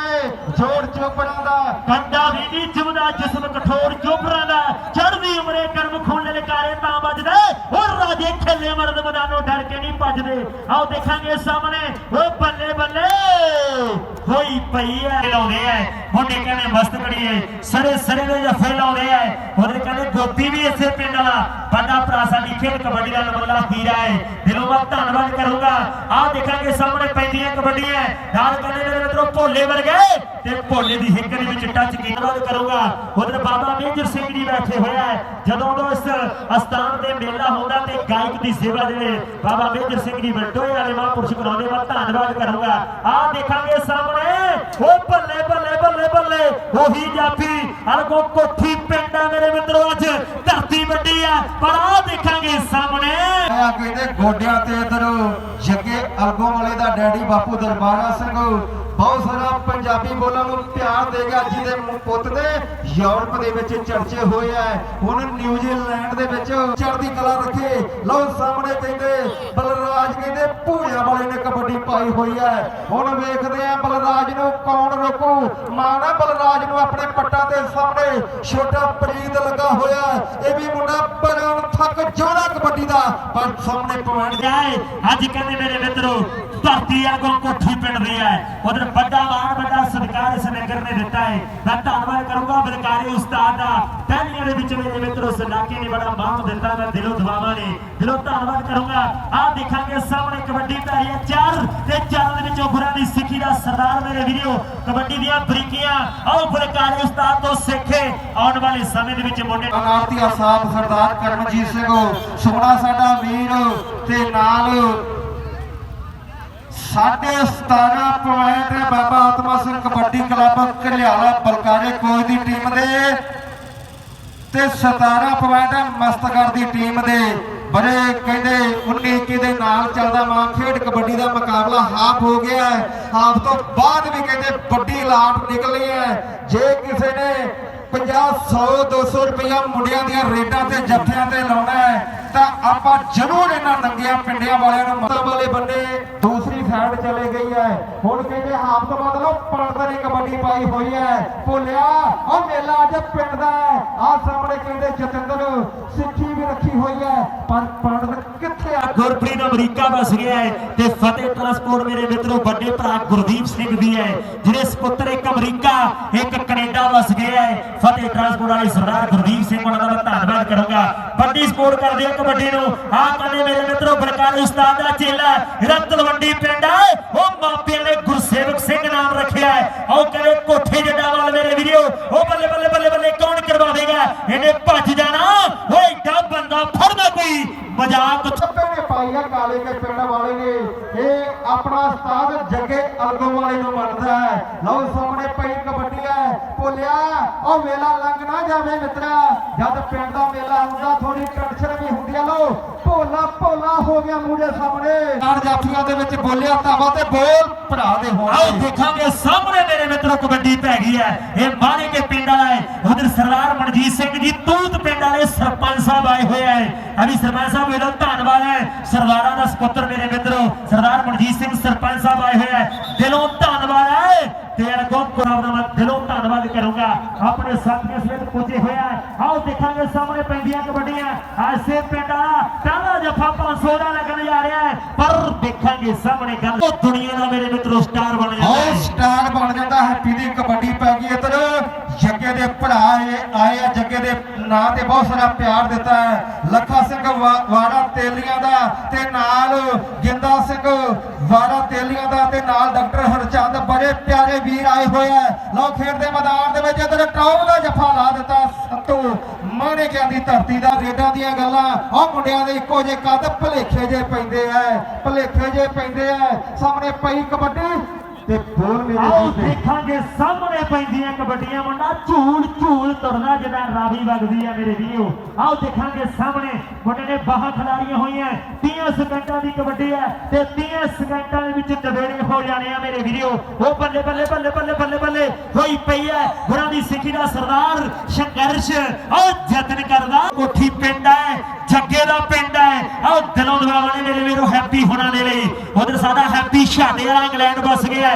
ਏ ਜੋੜ ਚੋਪੜਾਂ ਦਾ ਕੰਡਾ ਵੀ ਨਹੀਂ ਜੁਮਦਾ ਜਿਸਮ ਕਠੋਰ ਜੋਬਰਾਂ ਦਾ। ਚੜ੍ਹਦੀ ਉਮਰੇ ਕਰਮ ਖੂਨ ਲਲਕਾਰੇ ਤਾਂ ਵੱਜਦੇ। ਉਹ ਰਾਜੇ ਖੇਲੇ ਮਰਦ ਮੈਦਾਨੋਂ ਡਰ ਕੇ ਨਹੀਂ ਭੱਜਦੇ। ਆਓ ਦੇਖਾਂਗੇ ਸਾਹਮਣੇ। ਉਹ ਬੱਲੇ ਬੱਲੇ! ਹੋਈ ਪਈ ਐ ਲਾਉਂਦੇ ਐ ਮੁੰਡੇ ਕਹਿੰਦੇ ਮਸਤ ਕੜੀਏ ਸਰੇ ਸਰੇ ਦੇ ਜੱਫੇ ਲਾਉਂਦੇ ਐ ਉਹਦੇ ਕਹਿੰਦੇ ਗੋਪੀ ਵੀ ਇਸੇ ਪਿੰਡ ਵਾਲਾ। ਵੱਡਾ ਭਰਾ ਸਾਡੀ ਖੇਡ ਕਬੱਡੀ ਦਾ ਨਮਲਾ ਹੀਰਾ ਹੈ। ਦਿਲੋਂ ਮੈਂ ਧੰਨਵਾਦ ਕਰੂੰਗਾ। ਆਹ ਦੇਖਾਂਗੇ ਸਾਹਮਣੇ ਪੈਂਦੀਆਂ ਕਬੱਡੀਆਂ। ਨਾਲ ਕਹਿੰਦੇ ਮੇਰੇ ਮਿੱਤਰੋ, ਭੋਲੇ ਵਰਗੇ। ਤੇ ਭੋਲੇ ਦੀ ਹਿੱਕ ਦੇ ਵਿੱਚ ਟੱਚ ਕੀ ਕਰੂੰਗਾ। ਉਧਰ ਬਾਬਾ ਮੇਜਰ ਸਿੰਘ ਜੀ ਬੈਠੇ ਹੋਇਆ ਹੈ ਜਦੋਂ ਤੋਂ ਇਸ ਅਸਥਾਨ ਤੇ ਮੇਲਾ ਹੁੰਦਾ ਤੇ ਗਾਇਕ ਦੀ ਸੇਵਾ ਜਿਹੜੇ ਬਾਬਾ ਮੇਜਰ ਸਿੰਘ ਜੀ ਵਟੋਏ ਵਾਲੇ ਮਹਾਂਪੁਰਸ਼ ਕਰਾਉਂਦੇ ਮੈਂ ਧੰਨਵਾਦ ਕਰੂੰਗਾ। ਆਹ ਦੇਖਾਂਗੇ ਸਾਹਮਣੇ ਉਹ ਬੱਲੇ ਬੱਲੇ ਬੱਲੇ ਬੱਲੇ। ਉਹੀ ਜਾਫੀ ਅਲਗੋ ਕੋਠੀ ਪਿੰਡ ਆ ਮੇਰੇ ਮਿੱਤਰੋ, ਅੱਜ ਧਰਤੀ ਵੱਡੀ ਆ, ਪਰ ਆਹ ਦੇਖਾਂਗੇ ਸਾਹਮਣੇ। ਆ ਕਹਿੰਦੇ ਗੋਡਿਆਂ ਤੇ ਇਧਰ ਜੱਗੇ ਅਲਗੋਂ ਵਾਲੇ ਦਾ ਡੈਡੀ ਬਾਪੂ ਦਰਬਾਰਾ ਸਿੰਘ ਬਹੁਤ ਸਾਰਾ ਪੰਜਾਬੀ ਬੋਲਾਂ ਨੂੰ ਪਿਆਰ ਦੇ ਜਿਹਦੇ ਪੁੱਤ ਦੇ ਯੂਰਪ ਦੇ ਵਿੱਚ ਚਰਚੇ ਹੋਏ ਆ। ਹੁਣ ਨਿਊਜ਼ੀਲੈਂਡ ਦੇ ਵਿੱਚ ਚੜ੍ਹਦੀ ਕਲਾ ਰੱਖੇ। ਲਓ ਸਾਹਮਣੇ ਕਹਿੰਦੇ, ਬਲਰਾਜ ਕਹਿੰਦੇ, ਭੂਆ ਵਾਲੇ ਨੇ ਕਬੱਡੀ ਪਾਈ ਹੋਈ ਹੈ ਹੁਣ ਵੇਖਦੇ ਆ ਬਲਰਾਜ ਨੂੰ ਕੌਣ ਰੋਕੂ। ਮਾਣਾ ਬਲਰਾਜ ਨੂੰ ਆਪਣੇ ਪੱਟਾਂ ਦੇ ਸਾਹਮਣੇ। ਛੋਟਾ ਪ੍ਰੀਤ ਲੱਗਾ ਹੋਇਆ। ਇਹ ਵੀ ਮੁੰਡਾ ਬਗਾਉਣ ਥੱਕ ਜੋੜਾ ਕਬੱਡੀ ਦਾ। ਪਰ ਸਾਹਮਣੇ ਪੁਆਇੰਟ ਜਾਏ ਅੱਜ ਕਹਿੰਦੇ ਮੇਰੇ ਮਿੱਤਰੋ ਧਰਤੀ ਆਗੋਂ ਕੋਠੀ ਪਿੰਡ ਦੀ ਹੈ ਉਧਰ ਵੱਡਾ ਮਾਣ, ਵੱਡਾ ਸਤਿਕਾਰ ਇਸ ਨਗਰ ਨੇ ਦਿੱਤਾ ਹੈ। ਮੈਂ ਧੰਨਵਾਦ ਕਰੂੰਗਾ ਬਲਕਾਰੀ ਉਸਤਾਦ ਦਾ। ਪਹਿਲੀਆਂ ਦੇ ਵਿੱਚ ਮੇਰੇ ਮਿੱਤਰੋ ਇਸ ਨੇ ਬੜਾ ਮਾਣ ਦਿੱਤਾ, ਮੈਂ ਦਿਲੋਂ ਦੁਆਵਾਂ ਨੇ। ਦਿਲੋਂ ਧੰਨਵਾਦ ਕਰੂੰਗਾ। ਆਹ ਦੇਖਾਂਗੇ ਸਾਹਮਣੇ ਕਬੱਡੀ ਧਾਰੀ ਹੈ ਚਾਰ ਤੇ ਚਾਰ ਦੇ ਵਿੱਚੋਂ ਗੁਰਾਂ ਦੀ ਸਿੱਖੀ ਦਾ ਸਰਦਾਰ ਮੇਰੇ ਵੀਡੀਓ ਕਬੱਡੀ ਦੀਆਂ ਬਰੀਕੀਆਂ। ਆਓ ਬਲਕਾਰੀ ਉਸਤਾਦ ਤੋਂ ਸਿੱਖੇ ਆਉਣ ਵਾਲੇ ਸਮੇਂ ਦੇ ਵਿੱਚ ਮੁੰਡੇ ਅਨਾਰਤੀਆ ਸਾਹਿਬ ਸਰਦਾਰ ਕਰਮਜੀਤ ਸਿੰਘ ਸੋਹਣਾ ਸਾਡਾ ਵੀਰ ਤੇ ਨਾਲ ਸਾਢੇ 17 ਪੁਆਇੰਟ ਬਾਬਾ ਆਤਮਾ ਸਿੰਘ ਕਬੱਡੀ ਕਲੱਬ ਘਰਿਆਲਾ ਬਲਕਾਰੇ ਕੋਚ ਦੀ ਟੀਮ ਦੇ ਤੇ 17 ਪੁਆਇੰਟ ਮਸਤਗੜ ਦੀ ਟੀਮ ਦੇ। ਬੜੇ ਕਹਿੰਦੇ 19 21 ਦੇ ਨਾਲ ਚੱਲਦਾ ਮਾਂ ਖੇਡ ਕਬੱਡੀ ਦਾ ਮੁਕਾਬਲਾ ਹਾਫ ਹੋ ਗਿਆ। ਹਾਫ ਤੋਂ ਬਾਅਦ ਵੀ ਕਹਿੰਦੇ ਵੱਡੀ ਲਾਟ ਨਿਕਲੀ ਹੈ। ਜੇ ਕਿਸੇ ਨੇ 50 100 200 ਰੁਪਇਆ ਮੁੰਡਿਆਂ ਦੀਆਂ ਰੇਡਾਂ ਤੇ ਜੱਫਿਆਂ ਤੇ ਲਾਉਣਾ ਹੈ, ਤਾਂ ਆਪਾਂ ਜ਼ਰੂਰ ਇਹਨਾਂ ਨੰਗਿਆਂ ਪਿੰਡਿਆਂ ਵਾਲਿਆਂ ਨੂੰ ਮਤਾਂ ਵਾਲੇ ਬੰਦੇ ਦੂਸਰੀ ਸਾਈਡ ਚਲੇ ਗਈ ਹੈ। ਹੁਣ ਕਹਿੰਦੇ ਹਾਫ ਤੋਂ ਬਾਅਦ ਨੇ ਕਬੱਡੀ ਪਾਈ ਹੋਈ ਹੈ। ਭੁੱਲਿਆ, ਉਹ ਮੇਲਾ ਅੱਜ ਪਿੰਡ ਦਾ ਹੈ। ਆਹ ਸਾਹਮਣੇ ਕਹਿੰਦੇ ਜਤਿੰਦਰ ਸਿੱਖੀ ਵੀ ਰੱਖੀ ਹੋਈ ਹੈ। ਪਰ ਪੰਡਤ ਕਿੱਥੇ ਆ? ਗੁਰਪ੍ਰੀਤ ਅਮਰੀਕਾ ਵਸ ਗਿਆ ਹੈ ਤੇ ਫਤਿਹ ਟਰਾਂਸਪੋਰਟ ਮੇਰੇ ਮਿੱਤਰੋ, ਵੱਡੇ ਭਰਾ ਗੁਰਦੀਪ ਸਿੰਘ ਵੀ ਹੈ, ਜਿਹੜੇ ਸੁਪੁੱਤਰ ਇੱਕ ਅਮਰੀਕਾ, ਇੱਕ ਹੈ। ਫਤਿਹ ਟਰਾਂਸਪੋਰਟ ਵਾਲੇ ਸਰਦਾਰ ਗੁਰਦੀਪ ਸਿੰਘ ਉਹਨਾਂ ਦਾ ਧੰਨਵਾਦ ਕਰੂੰਗਾ। ਵੱਡੀ ਸਪੋਰਟ ਕਰਦੇ ਆ ਕਬੱਡੀ ਨੂੰ। ਆਹ ਕਹਿੰਦੇ ਮੇਰੇ ਮਿੱਤਰੋ ਬਲਕਾਰ ਉਸਤਾਦ ਦਾ ਚੇਲਾ ਇਹਦਾ ਪਿੰਡ ਹੈ ਉਹ ਮਾਪਿਆਂ ਨੇ ਗੁਰਸੇਵਕ ਸਿੰਘ ਨਾਮ ਰੱਖਿਆ ਹੈ। ਉਹ ਕਹਿੰਦੇ ਕੋਠੇ ਜੱਡਾ ਵਾਲ ਮੇਰੇ ਵੀਡੀਓ ਉਹ ਬੱਲੇ ਬੱਲੇ ਬੱਲੇ ਬੱਲੇ ਕੌਣ ਕਰਵਾ ਇਹਨੇ ਭੱਜ ਜਾਣਾ। ਓਏ, ਏਡਾ ਬੰਦਾ ਫੜਨਾ ਕੋਈ? ਮਜ਼ਾਕ ਛੱਪੇ ਨੇ ਪਾਈ ਕਾਲੇ ਕੇ ਪਿੰਡ ਵਾਲੇ ਨੇ। ਇਹ ਆਪਣਾ ਉਸਤਾਦ ਜੱਗੇ ਅਲਗੋ ਵਾਲੇ ਨੂੰ ਮੰਨਦਾ ਹੈ। ਲਓ ਸਾਹਮਣੇ ਪਈ ਕਬੱਡੀ ਹੈ। ਭੁੱਲਿਆ ਉਹ ਮੇਲਾ ਲੰਘ ਨਾ ਜਾਵੇ ਮਿੱਤਰਾ। ਜਦ ਪਿੰਡ ਦਾ ਮੇਲਾ ਹੁੰਦਾ ਥੋੜੀ ਟੈਨਸ਼ਨ ਵੀ ਹੁੰਦੀ ਆ ਲਓ। ਭੋਲਾ ਭੋਲਾ ਹੋ ਗਿਆ ਮੂਹਰੇ ਸਾਹਮਣੇ। ਨਾਲ ਜਾਫੀਆਂ ਦੇ ਵਿੱਚ ਬੋਲਿਆ ਧਾਵਾ ਤੇ ਬੋਲ ਭਰਾ ਦੇ ਆਓ ਹੋਣ ਦੇਖਾਂਗੇ ਸਾਹਮਣੇ ਮੇਰੇ ਮਿੱਤਰੋ ਕਬੱਡੀ ਪੈ ਗਈ ਹੈ। ਇਹ ਮਾਰੇ ਕੇ ਪਿੰਡ ਵਾਲਾ ਹੈ ਉਧਰ ਸਰਦਾਰ ਮਨਜੀਤ ਸਿੰਘ ਜੀ ਤੂਤ ਪਿੰਡ ਵਾਲੇ ਵਾਲੇ ਸਰਪੰਚ ਸਾਹਿਬ ਆਏ ਹੋਏ ਹੈ ਅਭੀ ਸਰਪੰਚ ਸਾਹਿਬ ਇਹਦਾ ਧੰਨਵਾਦ ਹੈ। ਸਰਦਾਰਾਂ ਦਾ ਸੁਪੁੱਤਰ ਮੇਰੇ ਮਿੱਤਰੋ ਸਰਦਾਰ ਮਨਜੀਤ ਸਿੰਘ ਸਰਪੰਚ ਸਾਹਿਬ ਆਏ ਹੋਏ ਹੈ ਦਿਲੋਂ ਧੰਨਵਾਦ ਹੈ ਤੇ ਅਗੋ ਕੁਰਾਬ ਦਾ ਮੈਂ ਦਿਲੋਂ ਧੰਨਵਾਦ ਕਰੂੰਗਾ। ਆਪਣੇ ਸਾਥੀਆਂ ਸਮੇਤ ਪੁੱਜੇ ਹੋਇਆ ਆਓ ਦੇਖਾਂਗੇ ਸਾਹਮਣੇ ਪੈਂਦੀਆਂ ਕਬੱਡੀਆਂ। ਐਸੇ ਪਿੰਡਾ ਪਹਿਲਾ ਜਫਾ 500 ਦਾ ਲੱਗਣ ਜਾ ਰਿਹਾ ਹੈ। ਪਰ ਦੇਖਾਂਗੇ ਸਾਹਮਣੇ ਗੱਲ। ਉਹ ਦੁਨੀਆ ਦਾ ਮੇਰੇ ਮਿੱਤਰੋ ਸਟਾਰ ਬਣ ਜਾਂਦਾ ਹੈ। ਸਟਾਰ ਬਣ ਜਾਂਦਾ ਹੈਪੀ ਦੀ ਕਬੱਡੀ ਪੈ ਗਈ ਇੱਧਰ। ਜੱਗੇ ਦੇ ਭਰਾ ਆਏ ਆ। ਜੱਗੇ ਦੇ ਨਾਂ ਤੇ ਬਹੁਤ ਸਾਰਾ ਪਿਆਰ ਦਿੱਤਾ ਹੈ। ਲੱਖਾ ਸਿੰਘ ਵਾੜਾ ਤੇਲੀਆਂ ਦਾ ਤੇ ਨਾਲ ਗਿੰਦਾ ਸਿੰਘ ਵਾੜਾ ਤੇਲੀਆਂ ਦਾ ਤੇ ਨਾਲ ਡਾਕਟਰ ਹਰਚੰਦ, ਬੜੇ ਪਿਆਰੇ ਵੀਰ ਆਏ ਹੋਏ ਆ। ਲਓ, ਖੇਡ ਦੇ ਮੈਦਾਨ ਦੇ ਵਿੱਚ ਇੱਧਰ ਟੌਪ ਦਾ ਜੱਫਾ ਲਾ ਦਿੱਤਾ। ਸੰਤੂ ਮਾਣੇ ਕਿਆਂ ਦੀ ਧਰਤੀ ਦਾ, ਰੇਡਾਂ ਦੀਆਂ ਗੱਲਾਂ। ਉਹ ਮੁੰਡਿਆਂ ਦੇ ਇੱਕੋ ਜਿਹੇ ਕੱਦ ਭਲੇਖੇ ਜੇ ਪੈਂਦੇ ਆ, ਭਲੇਖੇ ਜੇ ਪੈਂਦੇ ਆ। ਸਾਹਮਣੇ ਪਈ ਕਬੱਡੀ ਤੇ ਬੋਲ ਮੇਰੇ ਆਓ ਜੀ ਤੇ ਦੇਖਾਂਗੇ ਸਾਹਮਣੇ ਪੈਂਦੀਆਂ ਕਬੱਡੀਆਂ ਮੁੰਡਾ ਝੂਲ ਝੂਲ ਤੁਰਦਾ ਜਿੱਦਾਂ ਰਾਵੀ ਵਗਦੀ ਆ ਮੇਰੇ ਵੀਰੋ। ਆਓ ਦੇਖਾਂਗੇ ਸਾਹਮਣੇ ਮੁੰਡੇ ਨੇ ਬਾਹਾਂ ਖਿਲਾਰੀਆਂ ਹੋਈਆਂ। 30 ਸਕਿੰਟਾਂ ਦੀ ਕਬੱਡੀ ਹੈ ਤੇ 30 ਸਕਿੰਟਾਂ ਦੇ ਵਿੱਚ ਨਵੇੜੇ ਹੋ ਜਾਣੇ ਆ ਮੇਰੇ ਵੀਰੋ। ਉਹ ਬੱਲੇ ਬੱਲੇ ਬੱਲੇ ਬੱਲੇ ਬੱਲੇ ਬੱਲੇ ਹੋਈ ਪਈ ਹੈ ਗੁਰਾਂ ਦੀ ਸਿੱਖੀ ਦਾ ਸਰਦਾਰ ਸੰਘਰਸ਼। ਆਓ ਯਤਨ ਕਰਦਾ। ਕੋਠੀ ਪਿੰਡ ਹੈ ਜੱਗੇ ਦਾ ਪਿੰਡ ਹੈ ਆਓ ਦਿਲੋਂ ਦਵਾਵਾਂ ਨੇ ਮੇਰੇ ਵੀਰੋ ਹੈਪੀ ਹੋਣਾ ਦੇ ਲਈ। ਉਧਰ ਸਾਡਾ ਹੈਪੀ ਛਾੜੇ ਵਾਲਾ ਇੰਗਲੈਂਡ ਵਸ ਗਿਆ।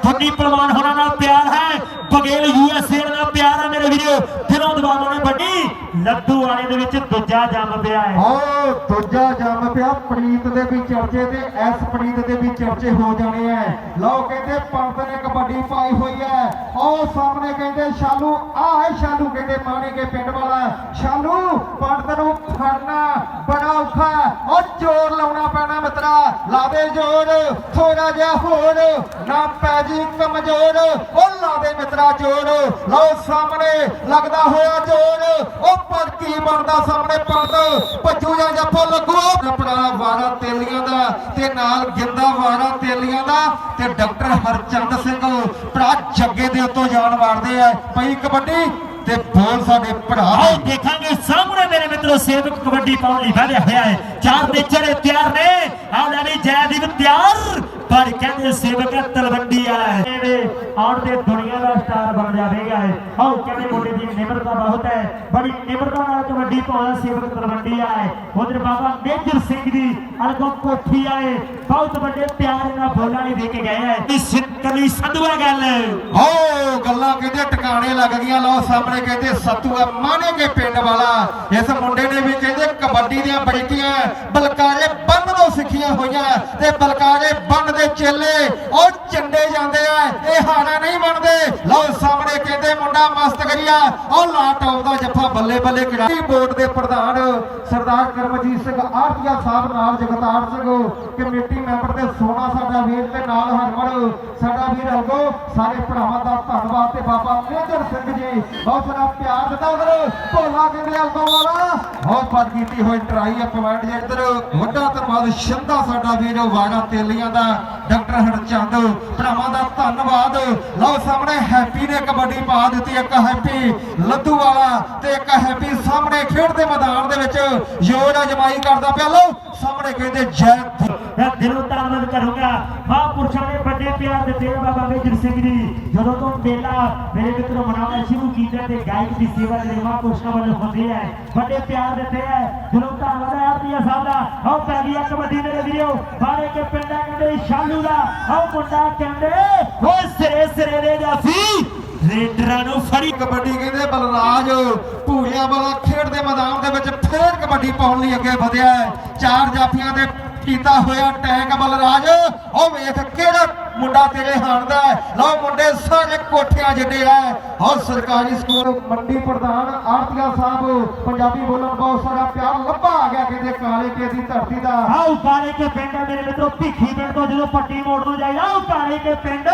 ਹੈ ਧੁੰਨੀ ਹੋਣਾ ਨਾਲ ਪਿਆਰ ਹੈ। ਬਗੇਲ ਯੂਐਸਏ ਨਾਲ ਪਿਆਰ ਹੈ ਮੇਰੇ ਵੀਰੋ। ਦਿਲੋਂ ਦਵਾਵਾਂ ਨੇ ਵੱਡੀ ਲੱਡੂ ਵਾਲੇ ਦੇ ਵਿੱਚ ਦੂਜਾ ਜੰਮ ਪਿਆ ਹੈ। ਓ ਦੂਜਾ ਜੰਮ ਪਿਆ। ਪ੍ਰੀਤ ਦੇ ਵੀ ਚਰਚੇ ਤੇ ਐਸ ਪ੍ਰੀਤ ਦੇ ਵੀ ਚਰਚੇ ਹੋ ਜਾਣੇ ਐ ਲਓ ਕਹਿੰਦੇ ਪੰਤ ਨੇ ਕਬੱਡੀ ਪਾਈ ਹੋਈ ਐ ਉਹ ਸਾਹਮਣੇ ਕਹਿੰਦੇ ਸ਼ਾਲੂ ਆ ਸ਼ਾਲੂ। ਕਹਿੰਦੇ ਮਾਣੇ ਕੇ ਪਿੰਡ ਵਾਲਾ। ਸ਼ਾਲੂ ਪੰਤ ਨੂੰ ਫੜਨਾ ਬੜਾ ਔਖਾ ਉਹ ਜ਼ੋਰ ਲਾਉਣਾ ਪੈਣਾ ਮਿੱਤਰਾ। ਲਾਵੇ ਜ਼ੋਰ ਥੋੜਾ ਜਿਹਾ ਹੋਰ। ਨਾ ਪੈ ਜੀ ਕਮਜ਼ੋਰ ਉਹ ਲਾਵੇ ਮਿੱਤਰਾ ਜ਼ੋਰ ਲਓ ਸਾਹਮਣੇ ਲੱਗਦਾ ਹੋਇਆ ਜ਼ੋਰ ਉਹ ਪਰ ਕੀ ਬਣਦਾ ਸਾਹਮਣੇ ਪੰਤ ਭੱਜੂ ਜਾਂ ਜੱਫਾ ਲੱਗੂ? ਆਪਣਾ ਵਾਰਾ ਤੇਲੀਆਂ ਦਾ ਤੇ ਨਾਲ ਗਿੰਦਾ ਵਾਰਾ ਤੇਲੀਆਂ ਦਾ ਤੇ ਡਾਕਟਰ ਹਰਚੰਦ ਸਿੰਘ। ਭਰਾ ਜੱਗੇ ਦੇ ਉੱਤੋਂ ਜਾਨ ਵਾਰਦੇ ਆ। ਪਈ ਕਬੱਡੀ ਤੇ ਬੋਲ ਸਾਡੇ ਭਰਾ। ਆਓ ਦੇਖਾਂਗੇ ਸਾਹਮਣੇ ਮੇਰੇ ਮਿੱਤਰੋ, ਸੇਵਕ ਕਬੱਡੀ ਪਾਉਣ ਲਈ ਵਧਿਆ ਹੋਇਆ ਹੈ। ਚਾਰ ਦੇ ਚੜੇ ਤਿਆਰ ਨੇ। ਆਹ ਲੈ ਵੀ ਜੈਦੀਪ ਤਿਆਰ। ਪਰ ਕਹਿੰਦੇ ਸੇਵਕ ਤਲਵੰਡੀ ਵਾਲਾ ਹੈ। ਆਉਣ ਤੇ ਦੁਨੀਆ ਦਾ ਸਟਾਰ ਬਣ ਜਾਵੇਗਾ ਆਓ ਕਹਿੰਦੇ ਮੁੰਡੇ ਦੀ ਨਿਮਰਤਾ ਬਹੁਤ ਹੈ। ਬੜੀ ਨਿਮਰਤਾ ਨਾਲ ਕਬੱਡੀ ਪਾਉਂਦਾ ਸੇਵਕ ਤਲਵੰਡੀ ਵਾਲਾ ਹੈ। ਉਧਰ ਬਾਬਾ ਮੇਜਰ ਸਿੰਘ ਦੀ ਅਲਗੋ ਕੋਠੀ ਆਏ ਬਹੁਤ ਵੱਡੇ ਪਿਆਰ ਨਾਲ ਬੋਲਾਂ ਹੀ ਦੇ ਕੇ ਗਏ ਹੈ। ਇਸ ਸਿੱਕਲੀ ਸੰਧੂਆ ਗੱਲ। ਹੋ, ਗੱਲਾਂ ਕਹਿੰਦੇ ਟਿਕਾਣੇ ਲੱਗ ਗਈਆਂ। ਲਓ ਸਾਹਮਣੇ ਕਹਿੰਦੇ ਸਤੂਆ ਮਾਣੇ ਪਿੰਡ ਵਾਲਾ। ਇਸ ਮੁੰਡੇ ਨੇ ਵੀ ਕਹਿੰਦੇ ਕਬੱਡੀ ਦੀਆਂ ਬੜਕੀਆਂ ਬਲਕਾਰੇ ਬੰਨ ਤੋਂ ਸਿੱਖੀਆਂ ਹੋਈਆਂ ਤੇ ਬਲਕਾਰੇ ਬੰਨ ਦੇ ਚੇਲੇ। ਉਹ ਚੰਡੇ ਜਾਂਦੇ ਆ ਇਹ ਹਾਰਾ ਸਾਹਮਣੇ ਮੁੰਡਾ ਮਸਤ ਕਰੀਆ। ਉਹ ਲਾਟੌਪ ਦਾ ਜੱਫਾ ਬੱਲੇ ਬੱਲੇ ਕਿਹੜਾ ਬੋਰਡ ਦੇ ਪ੍ਰਧਾਨ ਸਰਦਾਰ ਕਰਮਜੀਤ ਸਿੰਘ ਆਰਤੀਆ ਸਾਹਿਬ ਨਾਲ ਜਗਤਾਰ ਸਿੰਘ, ਕਮੇਟੀ ਮੈਂਬਰ ਤੇ ਸੋਨਾ ਸਾਡਾ ਵੀਰ ਤੇ ਨਾਲ ਹਰਮਨ, ਸਾਡਾ ਵੀਰ ਅਲਗੋ ਸਾਰੇ ਭਰਾਵਾਂ ਦਾ ਧੰਨਵਾਦ ਤੇ ਬਾਬਾ ਮੇਜਰ ਸਿੰਘ ਜੀ। ਬਹੁਤ ਸਾਰਾ ਪਿਆਰ ਦਿੱਤਾ ਉਧਰ, ਭੋਲਾ ਕਹਿੰਦੇ ਅਲਗੋ ਵਾਲਾ। ਬਹੁਤ ਬਾਤ ਕੀਤੀ ਹੋਈ ਟਰਾਈ ਆ ਪੁਆਇੰਟ ਜੇ ਇੱਧਰ। ਵੱਡਾ ਧੰਨਵਾਦ ਸ਼ੰਦਾ ਸਾਡਾ ਵੀਰ, ਵਾੜਾ ਤੇਲੀਆਂ ਦਾ ਡਾਕਟਰ ਹਰਚੰਦ। ਭਰਾਵਾਂ ਦਾ ਧੰਨਵਾਦ। ਲਓ ਸਾਹਮਣੇ ਹੈਪੀ ਨੇ ਕਬੱਡੀ ਪਾ ਦਿੱਤੀ ਇੱਕ ਹੈਪੀ ਲੱਦੂ ਵਾਲਾ ਤੇ ਇੱਕ ਹੈਪੀ ਸਾਹਮਣੇ ਖੇਡ ਦੇ ਮੈਦਾਨ ਦੇ ਵਿੱਚ ਯੋਰ ਅਜਮਾਈ ਕਰਦਾ ਪਿਆ। ਲਓ, ਸਾਹਮਣੇ ਕਹਿੰਦੇ ਜੈ ਮੈਂ ਦਿਲੋਂ ਧੰਨਵਾਦ ਕਰੂੰਗਾ ਮਹਾਂਪੁਰਸ਼ਾਂ ਨੇ ਵੱਡੇ ਪਿਆਰ ਦਿੱਤੇ ਬਾਬਾ ਮੇਜਰ ਸਿੰਘ ਜੀ। ਜਦੋਂ ਤੋਂ ਮੇਲਾ ਮੇਰੇ ਮਿੱਤਰੋ ਮਨਾਉਣਾ ਸ਼ੁਰੂ ਕੀਤਾ ਤੇ ਗਾਇਕ ਦੀ ਸੇਵਾ ਜਿਹੜੀ ਮਹਾਂਪੁਰਸ਼ਾਂ ਵੱਲੋਂ ਹੁੰਦੀ ਹੈ ਵੱਡੇ ਪਿਆਰ ਦਿੱਤੇ ਆ। ਦਿਲੋਂ ਧੰਨਵਾਦ ਹੈ ਆਰਤੀਆ ਸਾਹਿਬ ਦਾ। ਆਓ ਪਹਿਲੀ ਆ ਕਬੱਡੀ ਮੇਰੇ ਵੀਰੋ। ਬਾਰੇ ਕੇ ਪਿੰਡਾਂ ਕਹਿੰਦੇ ਸ਼ਾਲੂ ਦਾ। ਆਓ ਮੁੰਡਾ ਕਹਿੰਦੇ ਉਹ ਸਿਰੇ ਸਿਰੇ ਦੇ ਜਾਫੀ ਰੇਡਰਾਂ ਨੂੰ ਫੜੀ। ਕਬੱਡੀ ਕਹਿੰਦੇ ਬਲਰਾਜ ਭੂੜੀਆਂ ਵਾਲਾ ਖੇਡ ਦੇ ਮੈਦਾਨ ਦੇ ਵਿੱਚ ਫੇਰ ਕਬੱਡੀ ਪਾਉਣ ਲਈ ਅੱਗੇ ਵਧਿਆ ਹੈ। ਚਾਰ ਜਾਫੀਆਂ ਦੇ ਕੀਤਾ ਹੋਇਆ ਟੈਂਕ ਬਲਰਾਜ। ਉਹ ਵੇਖ ਕਿਹੜਾ ਮੁੰਡਾ ਤੇਰੇ ਹਾਣਦਾ ਲਓ ਮੁੰਡੇ ਸਾਰੇ ਕੋਠਿਆਂ ਜਿੱਡੇ ਆ। ਹੋਰ ਸਰਕਾਰੀ ਸਕੂਲ ਮੰਡੀ ਪ੍ਰਧਾਨ ਆਰਤੀਆ ਸਾਹਿਬ ਪੰਜਾਬੀ ਬੋਲਣ ਬਹੁਤ ਸਾਰਾ ਪਿਆਰ ਲੱਭਾ ਆ ਗਿਆ ਕਹਿੰਦੇ ਕਾਲੇ ਕੇ ਦੀ ਧਰਤੀ ਦਾ। ਆਓ ਕਾਲੇ ਕੇ ਪਿੰਡ ਮੇਰੇ ਮਿੱਤਰੋ ਭਿੱਖੀ ਪਿੰਡ ਤੋਂ ਜਦੋਂ ਪੱਟੀ ਮੋੜ ਨੂੰ ਜਾਈਦਾ ਆਓ ਕਾਲੇ ਕੇ ਪਿੰਡ।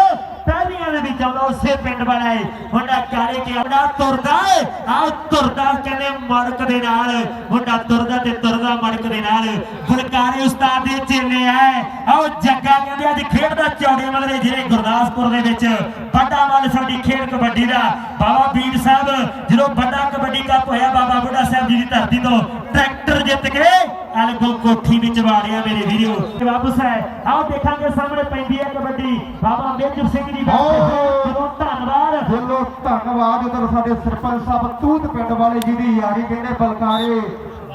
ਪਹਿਲੀਆਂ ਦੇ ਵਿੱਚ ਆਉਂਦਾ ਉਸੇ ਪਿੰਡ ਵਾਲਾ ਹੈ। ਮੁੰਡਾ ਕਾਲੇ ਕੇ ਆਉਂਦਾ ਤੁਰਦਾ ਹੈ। ਆਓ ਤੁਰਦਾ ਕਹਿੰਦੇ ਮੜਕ ਦੇ ਨਾਲ। ਮੁੰਡਾ ਤੁਰਦਾ ਤੇ ਤੁਰਦਾ ਮੜਕ ਦੇ ਨਾਲ। ਫੁਲਕਾਰੀ ਉਸਤਾਦ ਦੇ ਚੇਲੇ ਹੈ ਆਓ ਜੱਗਾ ਕਹਿੰਦੇ ਅੱਜ ਖੇਡਦਾ ਚੌੜੇ ਮਗਰੇ ਜਿਹੜੇ ਗੁਰਦਾਸਪੁਰ ਦੇ ਵਿੱਚ ਵੱਡਾ ਮੱਲ ਸਾਡੀ ਖੇਡ ਕਬੱਡੀ ਦਾ। ਬਾਬਾ ਵੀਰ ਸਾਹਿਬ, ਜਦੋਂ ਵੱਡਾ ਕਬੱਡੀ ਕੱਪ ਹੋਇਆ, ਬਾਬਾ ਬੁੱਢਾ ਸਾਹਿਬ ਜੀ ਦੀ ਧਰਤੀ ਤੋਂ ਟਰੈਕਟਰ ਅਲਗੋ ਕੋਠੀ ਵਿੱਚ ਵਾੜਿਆ ਮੇਰੇ ਵੀਡੀਓ ਵਾਪਸ ਹੈ ਆਓ ਦੇਖਾਂਗੇ ਸਾਹਮਣੇ ਪੈਂਦੀ ਹੈ ਕਬੱਡੀ। ਬਾਬਾ ਮੇਜਰ ਸਿੰਘ ਜੀ ਹੋਏ ਜਦੋਂ ਧੰਨਵਾਦ। ਦਿਲੋਂ ਧੰਨਵਾਦ। ਉਧਰ ਸਾਡੇ ਸਰਪੰਚ ਸਾਹਿਬ ਤੂਤ ਪਿੰਡ ਵਾਲੇ ਜਿਹਦੀ ਯਾਰੀ ਕਹਿੰਦੇ ਬਲਕਾਰੇ।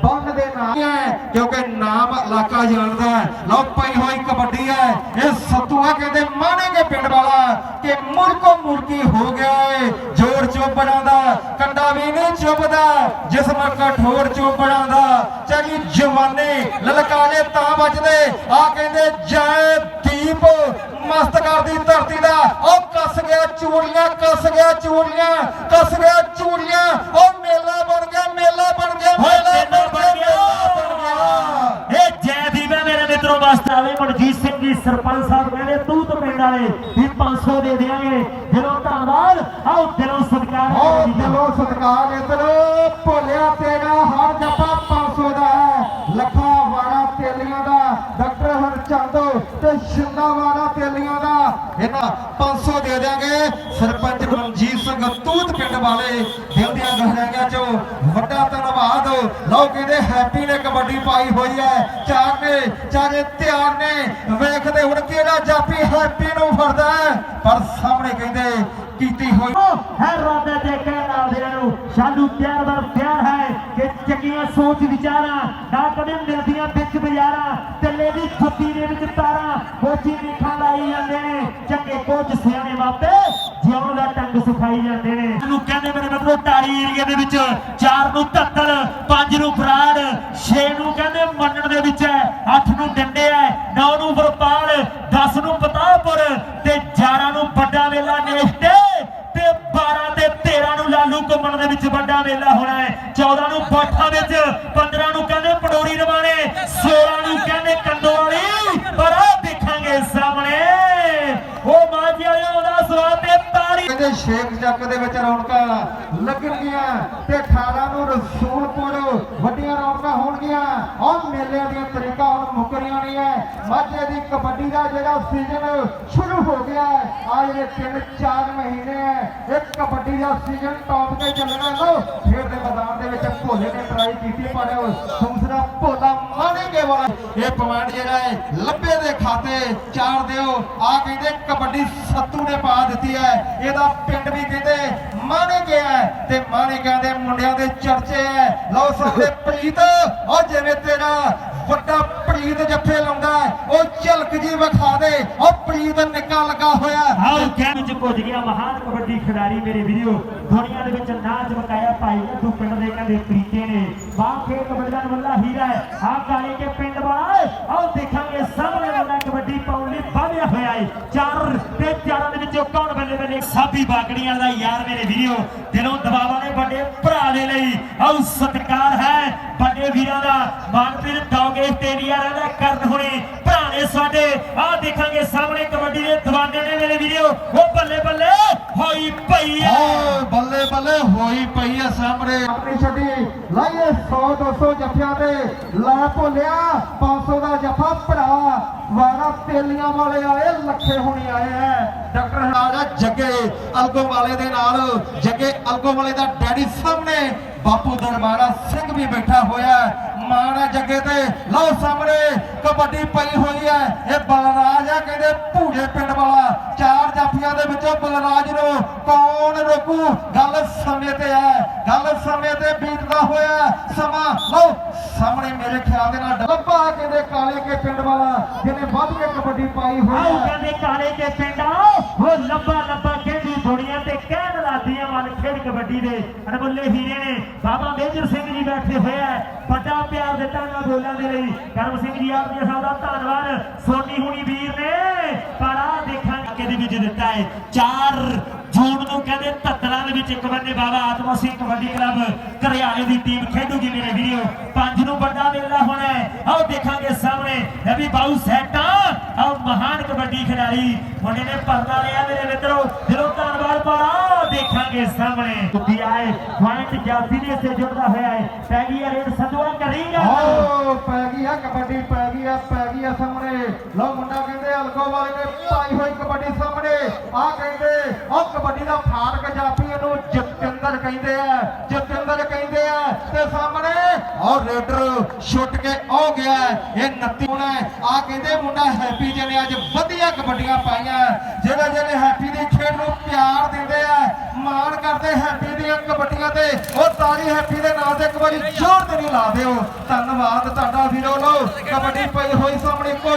ਬੰਨ ਦੇ ਨਾਮ ਹੈ ਕਿਉਂਕਿ ਨਾਮ ਇਲਾਕਾ ਜਾਣਦਾ ਹੈ। ਲਓ ਪਈ ਹੋਈ ਕਬੱਡੀ ਹੈ। ਇਹ ਸਤੂਆ ਕਹਿੰਦੇ ਮਾਣੇਗੇ ਪਿੰਡ ਵਾਲਾ ਕਿ ਮੁਰਕੋ ਮੁਰਕੀ ਹੋ ਗਿਆ ਏ। ਜੋੜ ਚੋਬੜਾਂ ਦਾ, ਕੰਡਾ ਵੀ ਨਹੀਂ ਚੁੱਭਦਾ। ਜਿਸਮ ਕਠੋਰ ਚੋਬੜਾਂ ਦਾ। ਚੰਗੀ ਜਵਾਨੇ ਲਲਕਾਰੇ ਤਾਂ ਵੱਜਦੇ। ਆ ਕਹਿੰਦੇ, ਜੈ ਦੀਪ। ਮਸਤ ਕਰਦੀ ਧਰਤੀ ਦਾ। ਉਹ ਕੱਸ ਗਿਆ ਚੂੜੀਆਂ ਕੱਸ ਗਿਆ ਚੂੜੀਆਂ ਕੱਸ ਗਿਆ ਚੂੜੀਆਂ। ਉਹ ਮੇਲਾ ਬਣ ਗਿਆ ਮੇਲਾ ਬਣ ਗਿਆ ਮੇਲਾ ਬਣ ਗਿਆ ਇਹ ਜੈ ਹੈ ਮੇਰੇ ਮਿੱਤਰੋ ਵਾਸਤੇ ਆਵੇ ਮਨਜੀਤ ਸਿੰਘ ਜੀ ਸਰਪੰਚ ਸਾਹਿਬ ਕਹਿੰਦੇ ਤੂੰ ਤਾਂ ਪਿੰਡ ਵਾਲੇ ਵੀ 500 ਦੇ ਦੇਾਂਗੇ ਦਿਲੋਂ ਧੰਨਵਾਦ। ਆਓ ਦਿਲੋਂ ਸਤਿਕਾਰ ਓ ਕਰੀਏ। ਜੀ। ਦਿਲੋਂ ਸਤਿਕਾਰ ਇਧਰ ਭੋਲਿਆ ਤੇਰਾ ਹਰ ਜੱਪਾ 500 ਦਾ ਹੈ ਲੱਖਾਂ ਵਾਰਾ ਤੇਲੀਆਂ ਦਾ ਡਾਕਟਰ ਹਰਚੰਦ ਤੇ ਸ਼ਿੰਦਾ ਵਾਰਾ ਤੇਲੀਆਂ ਦਾ ਇਹਨਾਂ 500 ਦੇ ਦਿਆਂਗੇ ਸਰਪੰਚ ਮਨਜੀਤ ਸਿੰਘ ਤੂਤ ਪਿੰਡ ਵਾਲੇ ਦਿਲ ਦੀਆਂ ਗਹਿਰਾਈਆਂ ਚੋਂ ਵੱਡਾ ਧੰਨਵਾਦ। ਲਓ ਕਹਿੰਦੇ ਹੈਪੀ ਨੇ ਕਬੱਡੀ ਪਾਈ ਹੋਈ ਹੈ। ਚਾਰ ਨੇ, ਚਾਰੇ ਤਿਆਰ ਨੇ। ਵੇਖਦੇ ਹੁਣ ਕਿਹੜਾ ਜਾਪੀ ਹੈਪੀ ਨੂੰ ਫੜਦਾ ਹੈ। ਪਰ ਸਾਹਮਣੇ ਕਹਿੰਦੇ, ਕੀਤੀ ਹੋਈ ਹੈ ਰਾਦਾ ਦੇ ਕਹਿਣ ਨਾਲ ਦੇ ਨੂੰ। ਸਾਨੂੰ ਪਿਆਰ ਵਰ ਪਿਆਰ ਹੈ ਕਿ ਚੱਕੀਆਂ ਸੋਚ ਵਿਚਾਰਾਂ ਨਾ ਕਦੇ ਮਿਲਦੀਆਂ ਵਿੱਚ ਬਾਜ਼ਾਰਾਂ। ਟੱਲੇ ਦੀ ਛੁੱਟੀ ਦੇ ਵਿੱਚ ਤਾਰਾਂ। ਕੋਚੀ ਵੇਖਾਂ ਲਾਈ ਜਾਂਦੇ ਨੇ। ਚੰਗੇ ਕੋਚ ਸਿਆਣੇ ਮਾਪੇ 40 ਏਰੀਆ ਦੇ ਵਿੱਚ 4 ਨੂੰ ਧੱਤਲ 5 ਨੂੰ ਫਰਾੜ 6 ਨੂੰ ਕਹਿੰਦੇ ਮੰਨਣ ਦੇ ਵਿੱਚ ਹੈ 8 ਨੂੰ ਡੰਡੇ ਹੈ 9 ਨੂੰ ਵਰਪਾਲ 10 ਨੂੰ ਪਤਾਪੁਰ ਤੇ 11 ਨੂੰ ਵੱਡਾ ਵੇਲਾ ਨੇਸ਼ਟੇ ਤੇ 12 ਤੇ 13 ਨੂੰ ਲਾਲੂ ਘੁੰਮਣ ਦੇ ਵਿੱਚ ਵੱਡਾ ਵੇਲਾ ਹੋਣਾ ਹੈ। 14 ਨੂੰ ਬਾਠਾ ਵਿੱਚ 15 ਨੂੰ ਕਹਿੰਦੇ ਪਡੋਰੀ ਰਵਾਣੇ 16 ਨੂੰ ਕਹਿੰਦੇ ਕੰਦੋ ਵਾਲੀ ਪਰ ਆ ਦੇਖਾਂਗੇ ਸਾਹਮਣੇ। ਉਹ ਮਾਝੀ ਵਾਲਿਓ ਦਾ ਸਵਾਦ ਤੇ ਤਾੜੀ। ਕਹਿੰਦੇ ਸ਼ੇਖ ਚੱਕ ਦੇ ਵਿੱਚ ਰੌਣਕਾਂ। ਲੱਗਣਗੀਆਂ ਤੇ 18 ਨੂੰ ਰਸੂਲਪੁਰ, ਵੱਡੀਆਂ ਰੌਣਕਾਂ ਹੋਣਗੀਆਂ। ਔਰ ਮੇਲਿਆਂ ਦੀਆਂ ਤਰੀਕਾਂ ਹੁਣ ਮੁੱਕਰੀਆਂ ਨਹੀਂ ਹੈ ਮਾਝੇ ਦੀ ਕਬੱਡੀ ਦਾ ਜਿਹੜਾ ਸੀਜ਼ਨ ਸ਼ੁਰੂ ਹੋ ਗਿਆ ਹੈ ਆ ਜਿਹੜੇ 3-4 ਮਹੀਨੇ ਹੈ। ਇਹ ਕਬੱਡੀ ਦਾ ਸੀਜ਼ਨ ਟੌਪ ਤੇ ਚੱਲਣਾ ਲੋ ਖੇਡ ਮੈਦਾਨ ਦੇ ਵਿੱਚ ਭੋਲੇ ਨੇ ਟਰਾਈ ਕੀਤੀ, ਪਰ ਦੂਸਰਾ ਭੋਲਾ ਮਾਣੇਗੇ ਵਾਲਾ। ਇਹ ਪਵਾਂਡ ਜਿਹੜਾ ਹੈ, ਲੱਭੇ ਦੇ ਖਾਤੇ ਚਾਰ ਦਿਓ। ਆ ਕਹਿੰਦੇ ਕਬੱਡੀ ਸੱਤੂ ਨੇ ਪਾ ਦਿੱਤੀ ਹੈ। ਇਹਦਾ ਪਿੰਡ ਵੀ ਕਹਿੰਦੇ ਮਾਣੇ ਗਿਆ ਹੈ ਤੇ ਮਾਣੇ ਗਿਆ ਦੇ ਮੁੰਡਿਆਂ ਦੇ ਚਰਚੇ ਹੈ। ਲਓ ਸਾਡੇ ਪ੍ਰੀਤ, ਉਹ ਜਿਵੇਂ ਤੇਰਾ ਵੱਡਾ ਪ੍ਰੀਤ ਜੱਫੇ ਲਾਉਂਦਾ ਉਹ ਪ੍ਰੀਤ ਲੱਗਾ ਹੋਇਆ ਹੈ। ਆਓ ਵਿੱਚ ਪੁੱਜ ਗਿਆ ਮਹਾਨ ਕਬੱਡੀ ਖਿਡਾਰੀ ਮੇਰੇ ਵੀਰੋ। ਦੁਨੀਆ ਦੇ ਵਿੱਚ ਨਾਚ ਮਕਾਇਆ ਭਾਈ ਲੱਡੂ ਪਿੰਡ ਦੇ ਕਹਿੰਦੇ ਪ੍ਰੀਤੇ ਨੇ। ਬਾਹ ਖੇਡ ਕਬੱਡੀ ਦਾ ਹੀਰਾ ਹੈ। ਆ ਕਾਲੀ ਕੇ ਪਿੰਡ ਵਾਲਾ ਆਓ ਦੇਖਾਂਗੇ ਸਾਹਮਣੇ ਵਾਲਾ ਕਬੱਡੀ ਪਾਉਣ ਲਈ ਬਾਧਿਆ ਹੋਇਆ ਹੈ। ਚਾਰ ਤੇ ਚਾਰਾਂ ਦੇ ਵਿੱਚੋਂ ਕੌਣ ਬੱਲੇ ਬੱਲੇ ਸਾਬੀ ਬਾਗੜੀਆਂ ਦਾ ਯਾਰ ਮੇਰੇ ਵੀਡੀਓ ਦਿਲੋਂ ਦਬਾਵਾਂ ਨੇ ਵੱਡੇ ਭਰਾ ਦੇ ਲਈ। ਆਓ ਸਤਿਕਾਰ ਹੈ ਵੱਡੇ ਵੀਰਾਂ ਦਾ। ਮਾਨਪ੍ਰੀਤ ਡੌਗੇ ਆਸਟ੍ਰੇਲੀਆ ਦਾ ਕਰਨ ਹੋਣੇ। ਭਰਾ ਨੇ ਸਾਡੇ ਆਹ ਦੇਖਾਂਗੇ ਸਾਹਮਣੇ ਕਬੱਡੀ ਦੇ ਦੀਵਾਨੇ ਨੇ ਮੇਰੇ ਵੀਡੀਓ ਉਹ ਬੱਲੇ ਬੱਲੇ ਹੋਈ ਪਈ ਹੈ। ਓ ਬੱਲੇ ਬੱਲੇ ਹੋਈ ਪਈ ਆ ਸਾਹਮਣੇ। ਆਪਣੀ ਛੱਡੀ ਲਾਈਏ 100 200 ਜੱਫਿਆਂ ਤੇ। ਲੈ ਭੋਲਿਆ 500 ਦਾ ਜੱਫਾ ਭਰਾ। ਵਾਰਾ ਤੇਲੀਆਂ ਵਾਲੇ ਆਏ ਲੱਖੇ ਹੋਣੀ ਆਏ ਐ ਡਾਕਟਰ ਹਰਾਜਾ ਜੱਗੇ ਅਲਗੋ ਵਾਲੇ ਦੇ ਨਾਲ, ਜੱਗੇ ਅਲਗੋ ਵਾਲੇ ਦਾ ਡੈਡੀ ਸਾਹਮਣੇ, ਬਾਪੂ ਦਰਬਾਰਾ ਵੀ ਬੈਠਾ ਹੋਇਆ ਹੈ। ਮਾਣ ਹੈ ਜੱਗੇ ਤੇ। ਲਓ ਸਾਹਮਣੇ ਕਬੱਡੀ ਪਈ ਹੋਈ ਹੈ। ਇਹ ਬਲਰਾਜ ਆ ਕਹਿੰਦੇ ਭੂੜੇ ਪਿੰਡ ਵਾਲਾ? ਚਾਰ ਜਾਫੀਆਂ ਦੇ ਵਿੱਚੋਂ ਬਲਰਾਜ ਨੂੰ ਕੌਣ ਰੋਕੂ? ਗੱਲ ਸਮੇਂ ਤੇ ਹੈ। ਗੱਲ ਸਮੇਂ ਤੇ ਬੀਤਦਾ ਹੋਇਆ ਹੈ। ਸਮਾਂ ਲਓ ਸਾਹਮਣੇ ਮੇਰੇ ਖਿਆਲ ਦੇ ਨਾਲ ਲੱਭਾ ਕਹਿੰਦੇ ਕਾਲੇ ਕੇ ਪਿੰਡ ਵਾਲਾ ਜਿਹਨੇ ਵੱਧ ਕੇ ਕਬੱਡੀ ਪਾਈ ਹੋਈ ਹੈ। ਕਹਿੰਦੇ ਕਾਲੇ ਕੇ ਪਿੰਡਾਂ ਉਹ ਲੱਭਾ ਲੱਭਾ ਕਹਿੰਦੀ ਦੁਨੀਆ ਤੇ ਕਹਿਣ ਲਾਦੀਆਂ ਖੇਡ ਕਬੱਡੀ ਦੇ ਅਣਮੁੱਲੇ ਹੀਰੇ ਨੇ। ਬਾਬਾ ਮੇਜਰ ਸਿੰਘ ਜੀ ਬੈਠੇ ਹੋਏ ਆ। ਵੱਡਾ ਪਿਆਰ ਦਿੱਤਾ ਨਾ ਬੋਲਾਂ ਦੇ ਲਈ। ਕਰਮ ਸਿੰਘ ਜੀ ਆਪ ਜੀ ਸਾਹਿਬ ਦਾ ਧੰਨਵਾਦ। ਸੋਨੀ ਹੁਣੀ ਵੀਰ ਨੇ ਪਰ ਆ ਦੇਖਾਂਗੇ ਕਿਹਦੇ ਵਿੱਚ ਦਿੱਤਾ ਹੈ। 4 ਜੂਨ ਨੂੰ ਕਹਿੰਦੇ ਧੱਤਰਾਂ ਦੇ ਵਿੱਚ ਇੱਕ ਬੰਦੇ ਬਾਬਾ ਆਤਮਾ ਸਿੰਘ ਕਬੱਡੀ ਕਲੱਬ ਘਰਿਆਲੇ ਦੀ ਟੀਮ ਖੇਡੂਗੀ ਮੇਰੇ ਵੀਡੀਓ ਪੰਜ ਨੂੰ ਵੱਡਾ ਮੇਲਾ ਹੋਣਾ ਹੈ। ਆਓ ਦੇਖਾਂਗੇ ਸਾਹਮਣੇ। ਇਹ ਵੀ ਬਾਊ ਆਓ ਮਹਾਨ ਕਬੱਡੀ ਖਿਡਾਰੀ। ਮੁੰਡੇ ਨੇ ਪਰਨਾ ਲਿਆ ਮੇਰੇ ਮਿੱਤਰੋ। ਦਿਲੋਂ ਧੰਨਵਾਦ ਪਾਰਾ ਦੇਖਾਂਗੇ ਸਾਹਮਣੇ ਕੁੱਤੀ ਆਏ। ਪੁਆਇੰਟ ਜਾਫੀ ਦੇ ਸੇ ਜੁੜਦਾ ਹੋਇਆ ਹੈ। ਪੈ ਗਈ ਹੈ ਰੇਡ ਸੰਧਵਾ ਕਰੇਗਾ ਓ, ਪੈ ਗਈ ਆ ਕਬੱਡੀ, ਪੈ ਗਈ ਆ ਪੈ ਗਈ ਆ ਸਾਹਮਣੇ। ਲੋ ਮੁੰਡਾ ਕਹਿੰਦੇ ਅਲਗੋ ਵਾਲੇ ਨੇ ਪਾਈ ਹੋਈ ਕਬੱਡੀ ਉਹ ਕਬੱਡੀ ਜਤਿੰਦਰ ਕਹਿੰਦੇ ਆ, ਜਤਿੰਦਰ ਕਹਿੰਦੇ ਆ, ਤੇ ਸਾਹਮਣੇ ਔਰ ਰੇਡਰ ਛੁੱਟ ਕੇ ਆ ਗਿਆ ਇਹ 29 ਹੋਣਾ ਆ ਕਹਿੰਦੇ ਮੁੰਡਾ ਹੈਪੀ ਜੀ ਅੱਜ ਵਧੀਆ ਕਬੱਡੀਆਂ ਪਾਈਆਂ ਜਿਹੜੇ ਜਿਹੜੇ ਹੈਪੀ ਦੀ ਖੇਡ ਨੂੰ ਪਿਆਰ ਦਿੰਦੇ ਆ, ਮਾਣ ਕਰਦੇ ਹੈਪੀ ਦੀਆਂ ਕਬੱਡੀਆਂ ਤੇ, ਉਹ ਤਾਲੀ ਹੈਪੀ ਦੇ ਨਾਂ ਤੇ ਇੱਕ ਵਾਰੀ ਜ਼ੋਰ ਤੇ ਨਹੀਂ ਲਾ ਦਿਓ। ਧੰਨਵਾਦ ਤੁਹਾਡਾ ਵੀਰੋ ਲੋ ਕਬੱਡੀ ਪਈ ਹੋਈ ਸਾਹਮਣੇ ਇੱਕੋ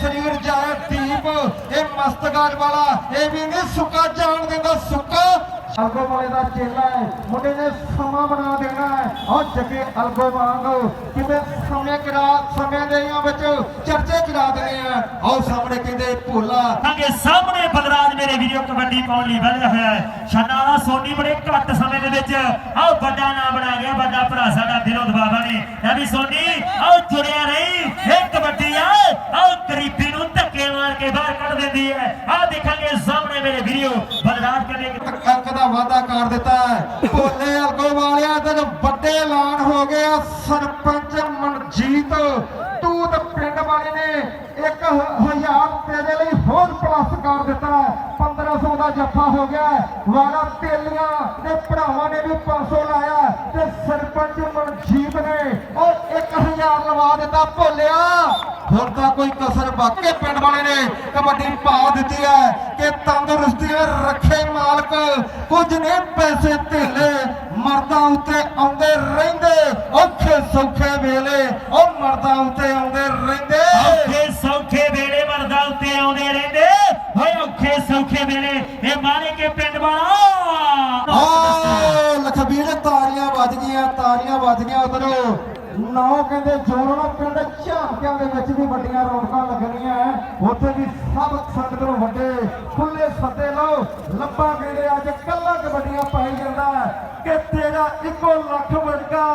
ਸਰੀਰ ਜਾਏ ਦੀਪ, ਇਹ ਮਸਤਗਾਜ ਵਾਲਾ, ਇਹ ਵੀ ਨਹੀਂ ਸੁੱਕਾ, ਜਾਣ ਦਿੰਦਾ ਸੁੱਕਾ अलगो वाले का चेला है। मुंडे ने समा बना देना है। और जगे अलगो वांग समय करा समय दे चर्चे करा देने और सामने कहते भोला। सामने बलराज मेरे वीडियो कबड्डी पाने लिए वजह है। शनाला सोनी बड़े घट समय के आओ बड़ा ना बना गया, बड़ा भरा साडा दिलों दबावा ने ਇਹ ਵੀ ਸੋਨੀ ਆਓ ਜੁੜਿਆ ਰਹੀ ਇਹ ਕਬੱਡੀ ਆ ਆਓ ਗਰੀਬੀ ਨੂੰ ਧੱਕੇ ਮਾਰ ਕੇ ਬਾਹਰ ਕੱਢ ਦਿੰਦੀ ਹੈ ਆ ਦੇਖਾਂਗੇ ਸਾਹਮਣੇ ਮੇਰੇ ਦਾ ਵਾਅਦਾ ਕਰ ਦਿੱਤਾ ਹੈ। ਭੋਲੇ ਅਲਗੋ ਵਾਲਿਆ ਤੇ ਵੱਡੇ ਐਲਾਨ ਹੋ ਗਏ ਆ। ਸਰਪੰਚ ਮਨਜੀਤ ਤੂਤ ਪਿੰਡ ਵਾਲੇ ਨੇ 1000 ਤੇਰੇ ਲਈ ਹੋਰ ਪਲੱਸ ਕਰ ਦਿੱਤਾ। 1500 ਦਾ ਜੱਫਾ ਹੋ ਗਿਆ। ਹੈ। ਤੇਲੀਆਂ ਦੇ ਭਰਾਵਾਂ ਨੇ ਵੀ 500 ਲਾਇਆ ਤੇ ਸਰਪੰਚ ਮਨਜੀਤ ਨੇ ਉਹ 1000 ਲਵਾ ਦਿੱਤਾ। ਭੋਲਿਆ! ਹੁਣ ਤਾਂ ਕੋਈ ਕਸਰ ਬਾਕੀ ਪਿੰਡ ਵਾਲੇ ਨੇ ਕਬੱਡੀ ਪਾ ਦਿੱਤੀ ਹੈ ਕਿ ਤੰਦਰੁਸਤੀ ਰੱਖੇ ਮਾਲਕ ਕੁਝ ਨੇ ਪੈਸੇ ਧੇਲੇ ਮਰਦਾਂ ਉੱਤੇ ਆਉਂਦੇ ਰਹਿੰਦੇ। ਔਖੇ ਸੌਖੇ ਵੀ ਵੱਡੀਆਂ ਰੌਣਕਾਂ ਲੱਗਣੀਆਂ ਉੱਥੇ ਵੀ ਸਭ ਸੰਗਤ ਨੂੰ ਵੱਡੇ ਖੁੱਲੇ ਸੱਦੇ ਲਓ। ਲੱਭਾ ਕਹਿੰਦੇ ਅੱਜ ਕੱਲਾ ਕਬੱਡੀਆਂ ਪਾਈ ਜਾਂਦਾ ਕਿ ਤੇਰਾ ਇੱਕੋ ਲੱਖ ਵਰਗਾ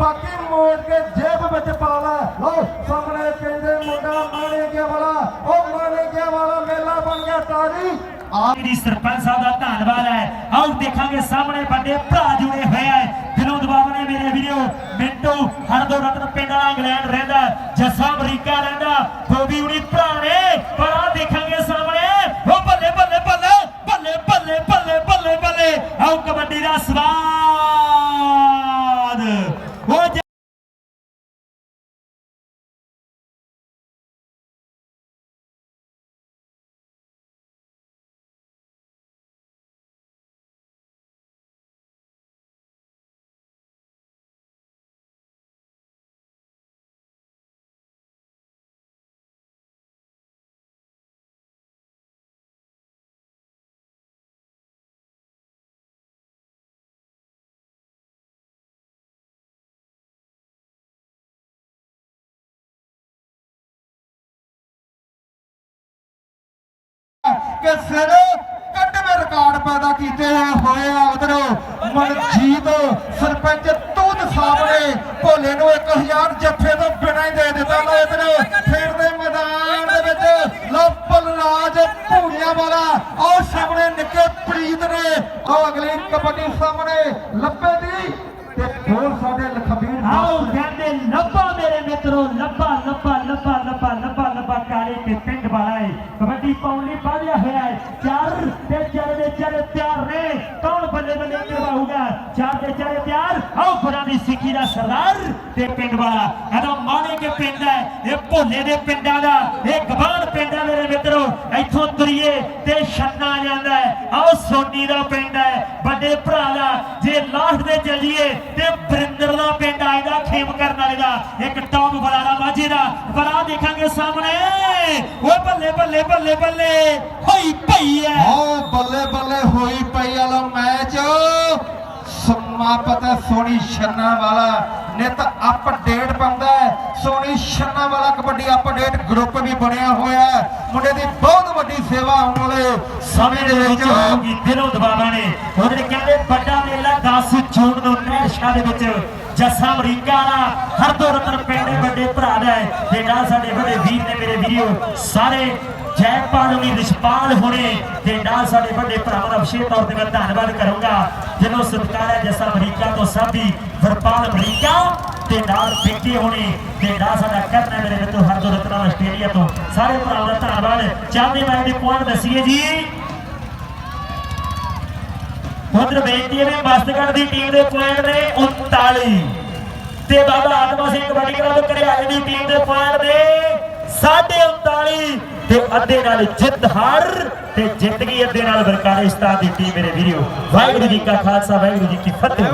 ਬਾਕੀ ਮੋੜ ਕੇ ਜੇਬ ਵਿੱਚ ਪਾ ਲੈ। ਲਓ, ਸਾਹਮਣੇ ਕਹਿੰਦੇ ਮੁੰਡਾ ਮਾਣੇ ਗਿਆ ਵਾਲਾ, ਉਹ ਮਾਣੇ ਗਿਆ ਵਾਲਾ ਮੇਲਾ ਬਣ ਗਿਆ ਤਾਰੀ ਆ ਜੀ ਸਰਪੰਚ ਸਾਹਿਬ ਦਾ ਧੰਨਵਾਦ ਹੈ, ਆਓ ਦੇਖਾਂਗੇ ਸਾਹਮਣੇ ਵੱਡੇ ਭਰਾ Bye. ਕਿ ਸਿਰ ਕੱਢਵੇਂ ਰਿਕਾਰਡ ਪੈਦਾ ਕੀਤੇ ਹੋਏ ਆ ਉਧਰੋਂ। ਮਨਜੀਤ ਸਰਪੰਚ ਤੂਤ ਸਾਹਿਬ ਭੋਲੇ ਨੂੰ 1000 ਜੱਫੇ ਤੋਂ ਬਿਨਾਂ ਹੀ ਦੇ ਦਿੱਤਾ ਲੋ ਇਧਰ ਖੇਡ ਦੇ ਮੈਦਾਨ ਦੇ ਵਿੱਚ ਲੋ ਬਲਰਾਜ ਭੂੜੀਆਂ ਵਾਲਾ। ਆਹ ਸਾਹਮਣੇ ਨਿੱਕੇ ਪ੍ਰੀਤ ਨੇ। ਉਹ ਅਗਲੀ ਕਬੱਡੀ ਸਾਹਮਣੇ ਲੱਭੇ ਦੀ ਤੇ ਹੋਰ ਸਾਡੇ ਲਖਬੀਰ ਆਓ ਕਹਿੰਦੇ ਲੱਭਾ ਮੇਰੇ ਮਿੱਤਰੋ ਲੱਭਾ ਲੱਭਾ ਲੱਭਾ ਲੱਭਾ ਲੱਭਾ ਲੱਭਾ ਕਾਲੇ ਤੇ ਪਿੰਡ ਵਾਲਾ ਹੈ ਕਬੱਡੀ ਪਾਉਣ ਲਈ ਬਾਧਿਆ ਹੋਇਆ ਹੈ ਚਾਰ ਤੇ ਚਾਰ ਦੇ ਚਾਰ ਤਿਆਰ ਨੇ ਕੌਣ ਬੱਲੇ ਬੱਲੇ ਕਰਵਾਊਗਾ ਚਾਰ ਦੇ ਚਾਰ ਤਿਆਰ ਆਓ ਗੁਰਾਂ ਦਾ ਸਰਦਾਰ ਤੇ ਪਿੰਡ ਵਾਲਾ। ਇਹਦਾ ਮਾਣੇ ਕੇ ਪਿੰਡ ਹੈ, ਇਹ ਭੋਲੇ ਦੇ ਪਿੰਡਾਂ ਦਾ, ਇਹ ਗਵਾਨ ਪਿੰਡ ਮੇਰੇ ਮਿੱਤਰੋ, ਇੱਥੋਂ ਤੁਰੀਏ ਤੇ ਛੰਨਾ ਜਾਂਦਾ ਹੈ। ਆਓ ਸੋਨੀ ਦਾ ਪਿੰਡ ਹੈ, ਵੱਡੇ ਭਰਾ ਦਾ। ਜੇ ਲਾਸਟ ਦੇ ਚੱਲੀਏ ਤੇ ਬਰਿੰਦਰ ਦਾ ਪਿੰਡ ਆਏਗਾ ਖੇਮ ਕਰਨ ਵਾਲੇ ਦਾ। ਇੱਕ ਟੌਪ ਬਲਾਰਾ ਮਾਝੇ ਦਾ। ਬਲਾ ਦੇਖਾਂਗੇ ਸਾਹਮਣੇ। ਓਏ ਬੱਲੇ ਬੱਲੇ ਬੱਲੇ ਬੱਲੇ, ਹੋਈ ਪਈ ਹੈ। ਆਓ ਬੱਲੇ ਬੱਲੇ, ਹੋਈ ਪਈ ਵਾਲਾ ਮੈਚ। ਸਮਾਪਤ ਹੈ ਛੰਨਾ ਵਾਲਾ ਨਿਤ ਅਪਡੇਟ ਪਾਉਂਦਾ ਹੈ। ਛੰਨਾ ਵਾਲਾ ਕਬੱਡੀ ਅਪਡੇਟ ਗਰੁੱਪ ਵੀ ਬਣਿਆ ਹੋਇਆ ਮੁੰਡੇ ਦੀ ਬਹੁਤ ਵੱਡੀ ਸੇਵਾ ਆਉਣ ਵਾਲੇ ਸਮੇਂ ਦੇ ਵਿੱਚ ਹੋਊਗੀ ਦਿਲੋਂ ਦਬਾਵਾਂ ਨੇ ਉਹਦੇ ਕਹਿੰਦੇ ਵੱਡਾ ਮੇਲਾ 10 ਜੂਨ ਨੂੰ ਨੈਸ਼ਾ ਦੇ ਵਿੱਚ, ਜੱਸਾ ਅਮਰੀਕਾ ਦਾ ਹਰਦੋ ਰਤਨ ਪਿੰਡ ਵੱਡੇ ਭਰਾ ਦਾ ਹੈ। ਸਾਡੇ ਵੱਡੇ ਵੀਰ ਨੇ ਮੇਰੇ ਵੀਡੀਓ ਸਾਰੇ ਜੈਪਾਲ ਵੀ ਰਿਸ਼ਪਾਲ ਹੋਣੇ ਤੇ ਨਾਲ ਸਾਡੇ ਵੱਡੇ ਭਰਾਵਾਂ ਦਾ ਵਿਸ਼ੇਸ਼ ਤੌਰ ਤੇ ਮੈਂ ਧੰਨਵਾਦ ਕਰੂੰਗਾ। ਜਿਹਨੂੰ ਸਤਿਕਾਰ ਹੈ, ਜੱਸਾ ਅਮਰੀਕਾ ਤੋਂ ਸਾਬੀ ਵਰਪਾਲ ਅਮਰੀਕਾ ਤੇ ਨਾਲ ਪਿੱਕੇ ਹੋਣੇ ਤੇ ਨਾਲ ਸਾਡਾ ਕਰਨਾ ਮੇਰੇ ਮਿੱਤਰ ਹਰਦੋ ਰਤਨ ਆਸਟ੍ਰੇਲੀਆ ਤੋਂ। ਸਾਰੇ ਭਰਾਵਾਂ ਦਾ ਧੰਨਵਾਦ। ਚਾਹਦੇ ਮੈਂ ਦੇ ਪੁਆਇੰਟ ਦੱਸੀਏ ਜੀ। ਉਧਰ ਬੇਨਤੀ ਹੈ ਵੀ ਮਸਤਗੜ ਦੀ ਟੀਮ ਦੇ ਪੁਆਇੰਟ ਨੇ 39 ਤੇ ਬਾਬਾ ਆਤਮਾ ਸਿੰਘ ਕਬੱਡੀ ਕਲੱਬ ਕਰਿਆਏ ਦੀ ਟੀਮ ਦੇ ਪੁਆਇੰਟ ਦੇ 39 ਤੇ ਅੱਧੇ ਨਾਲ ਜਿੱਤ ਹਾਰ ਤੇ ਜਿੱਤ ਗਈ, ਅੱਧੇ ਨਾਲ ਬਰਕਾਰ ਇਸਤਾਦ ਦੀ ਮੇਰੇ ਵੀਰੋ। ਵਾਹਿਗੁਰੂ ਜੀ ਕਾ ਖਾਲਸਾ, ਵਾਹਿਗੁਰੂ ਜੀ ਕੀ ਫਤਿਹ।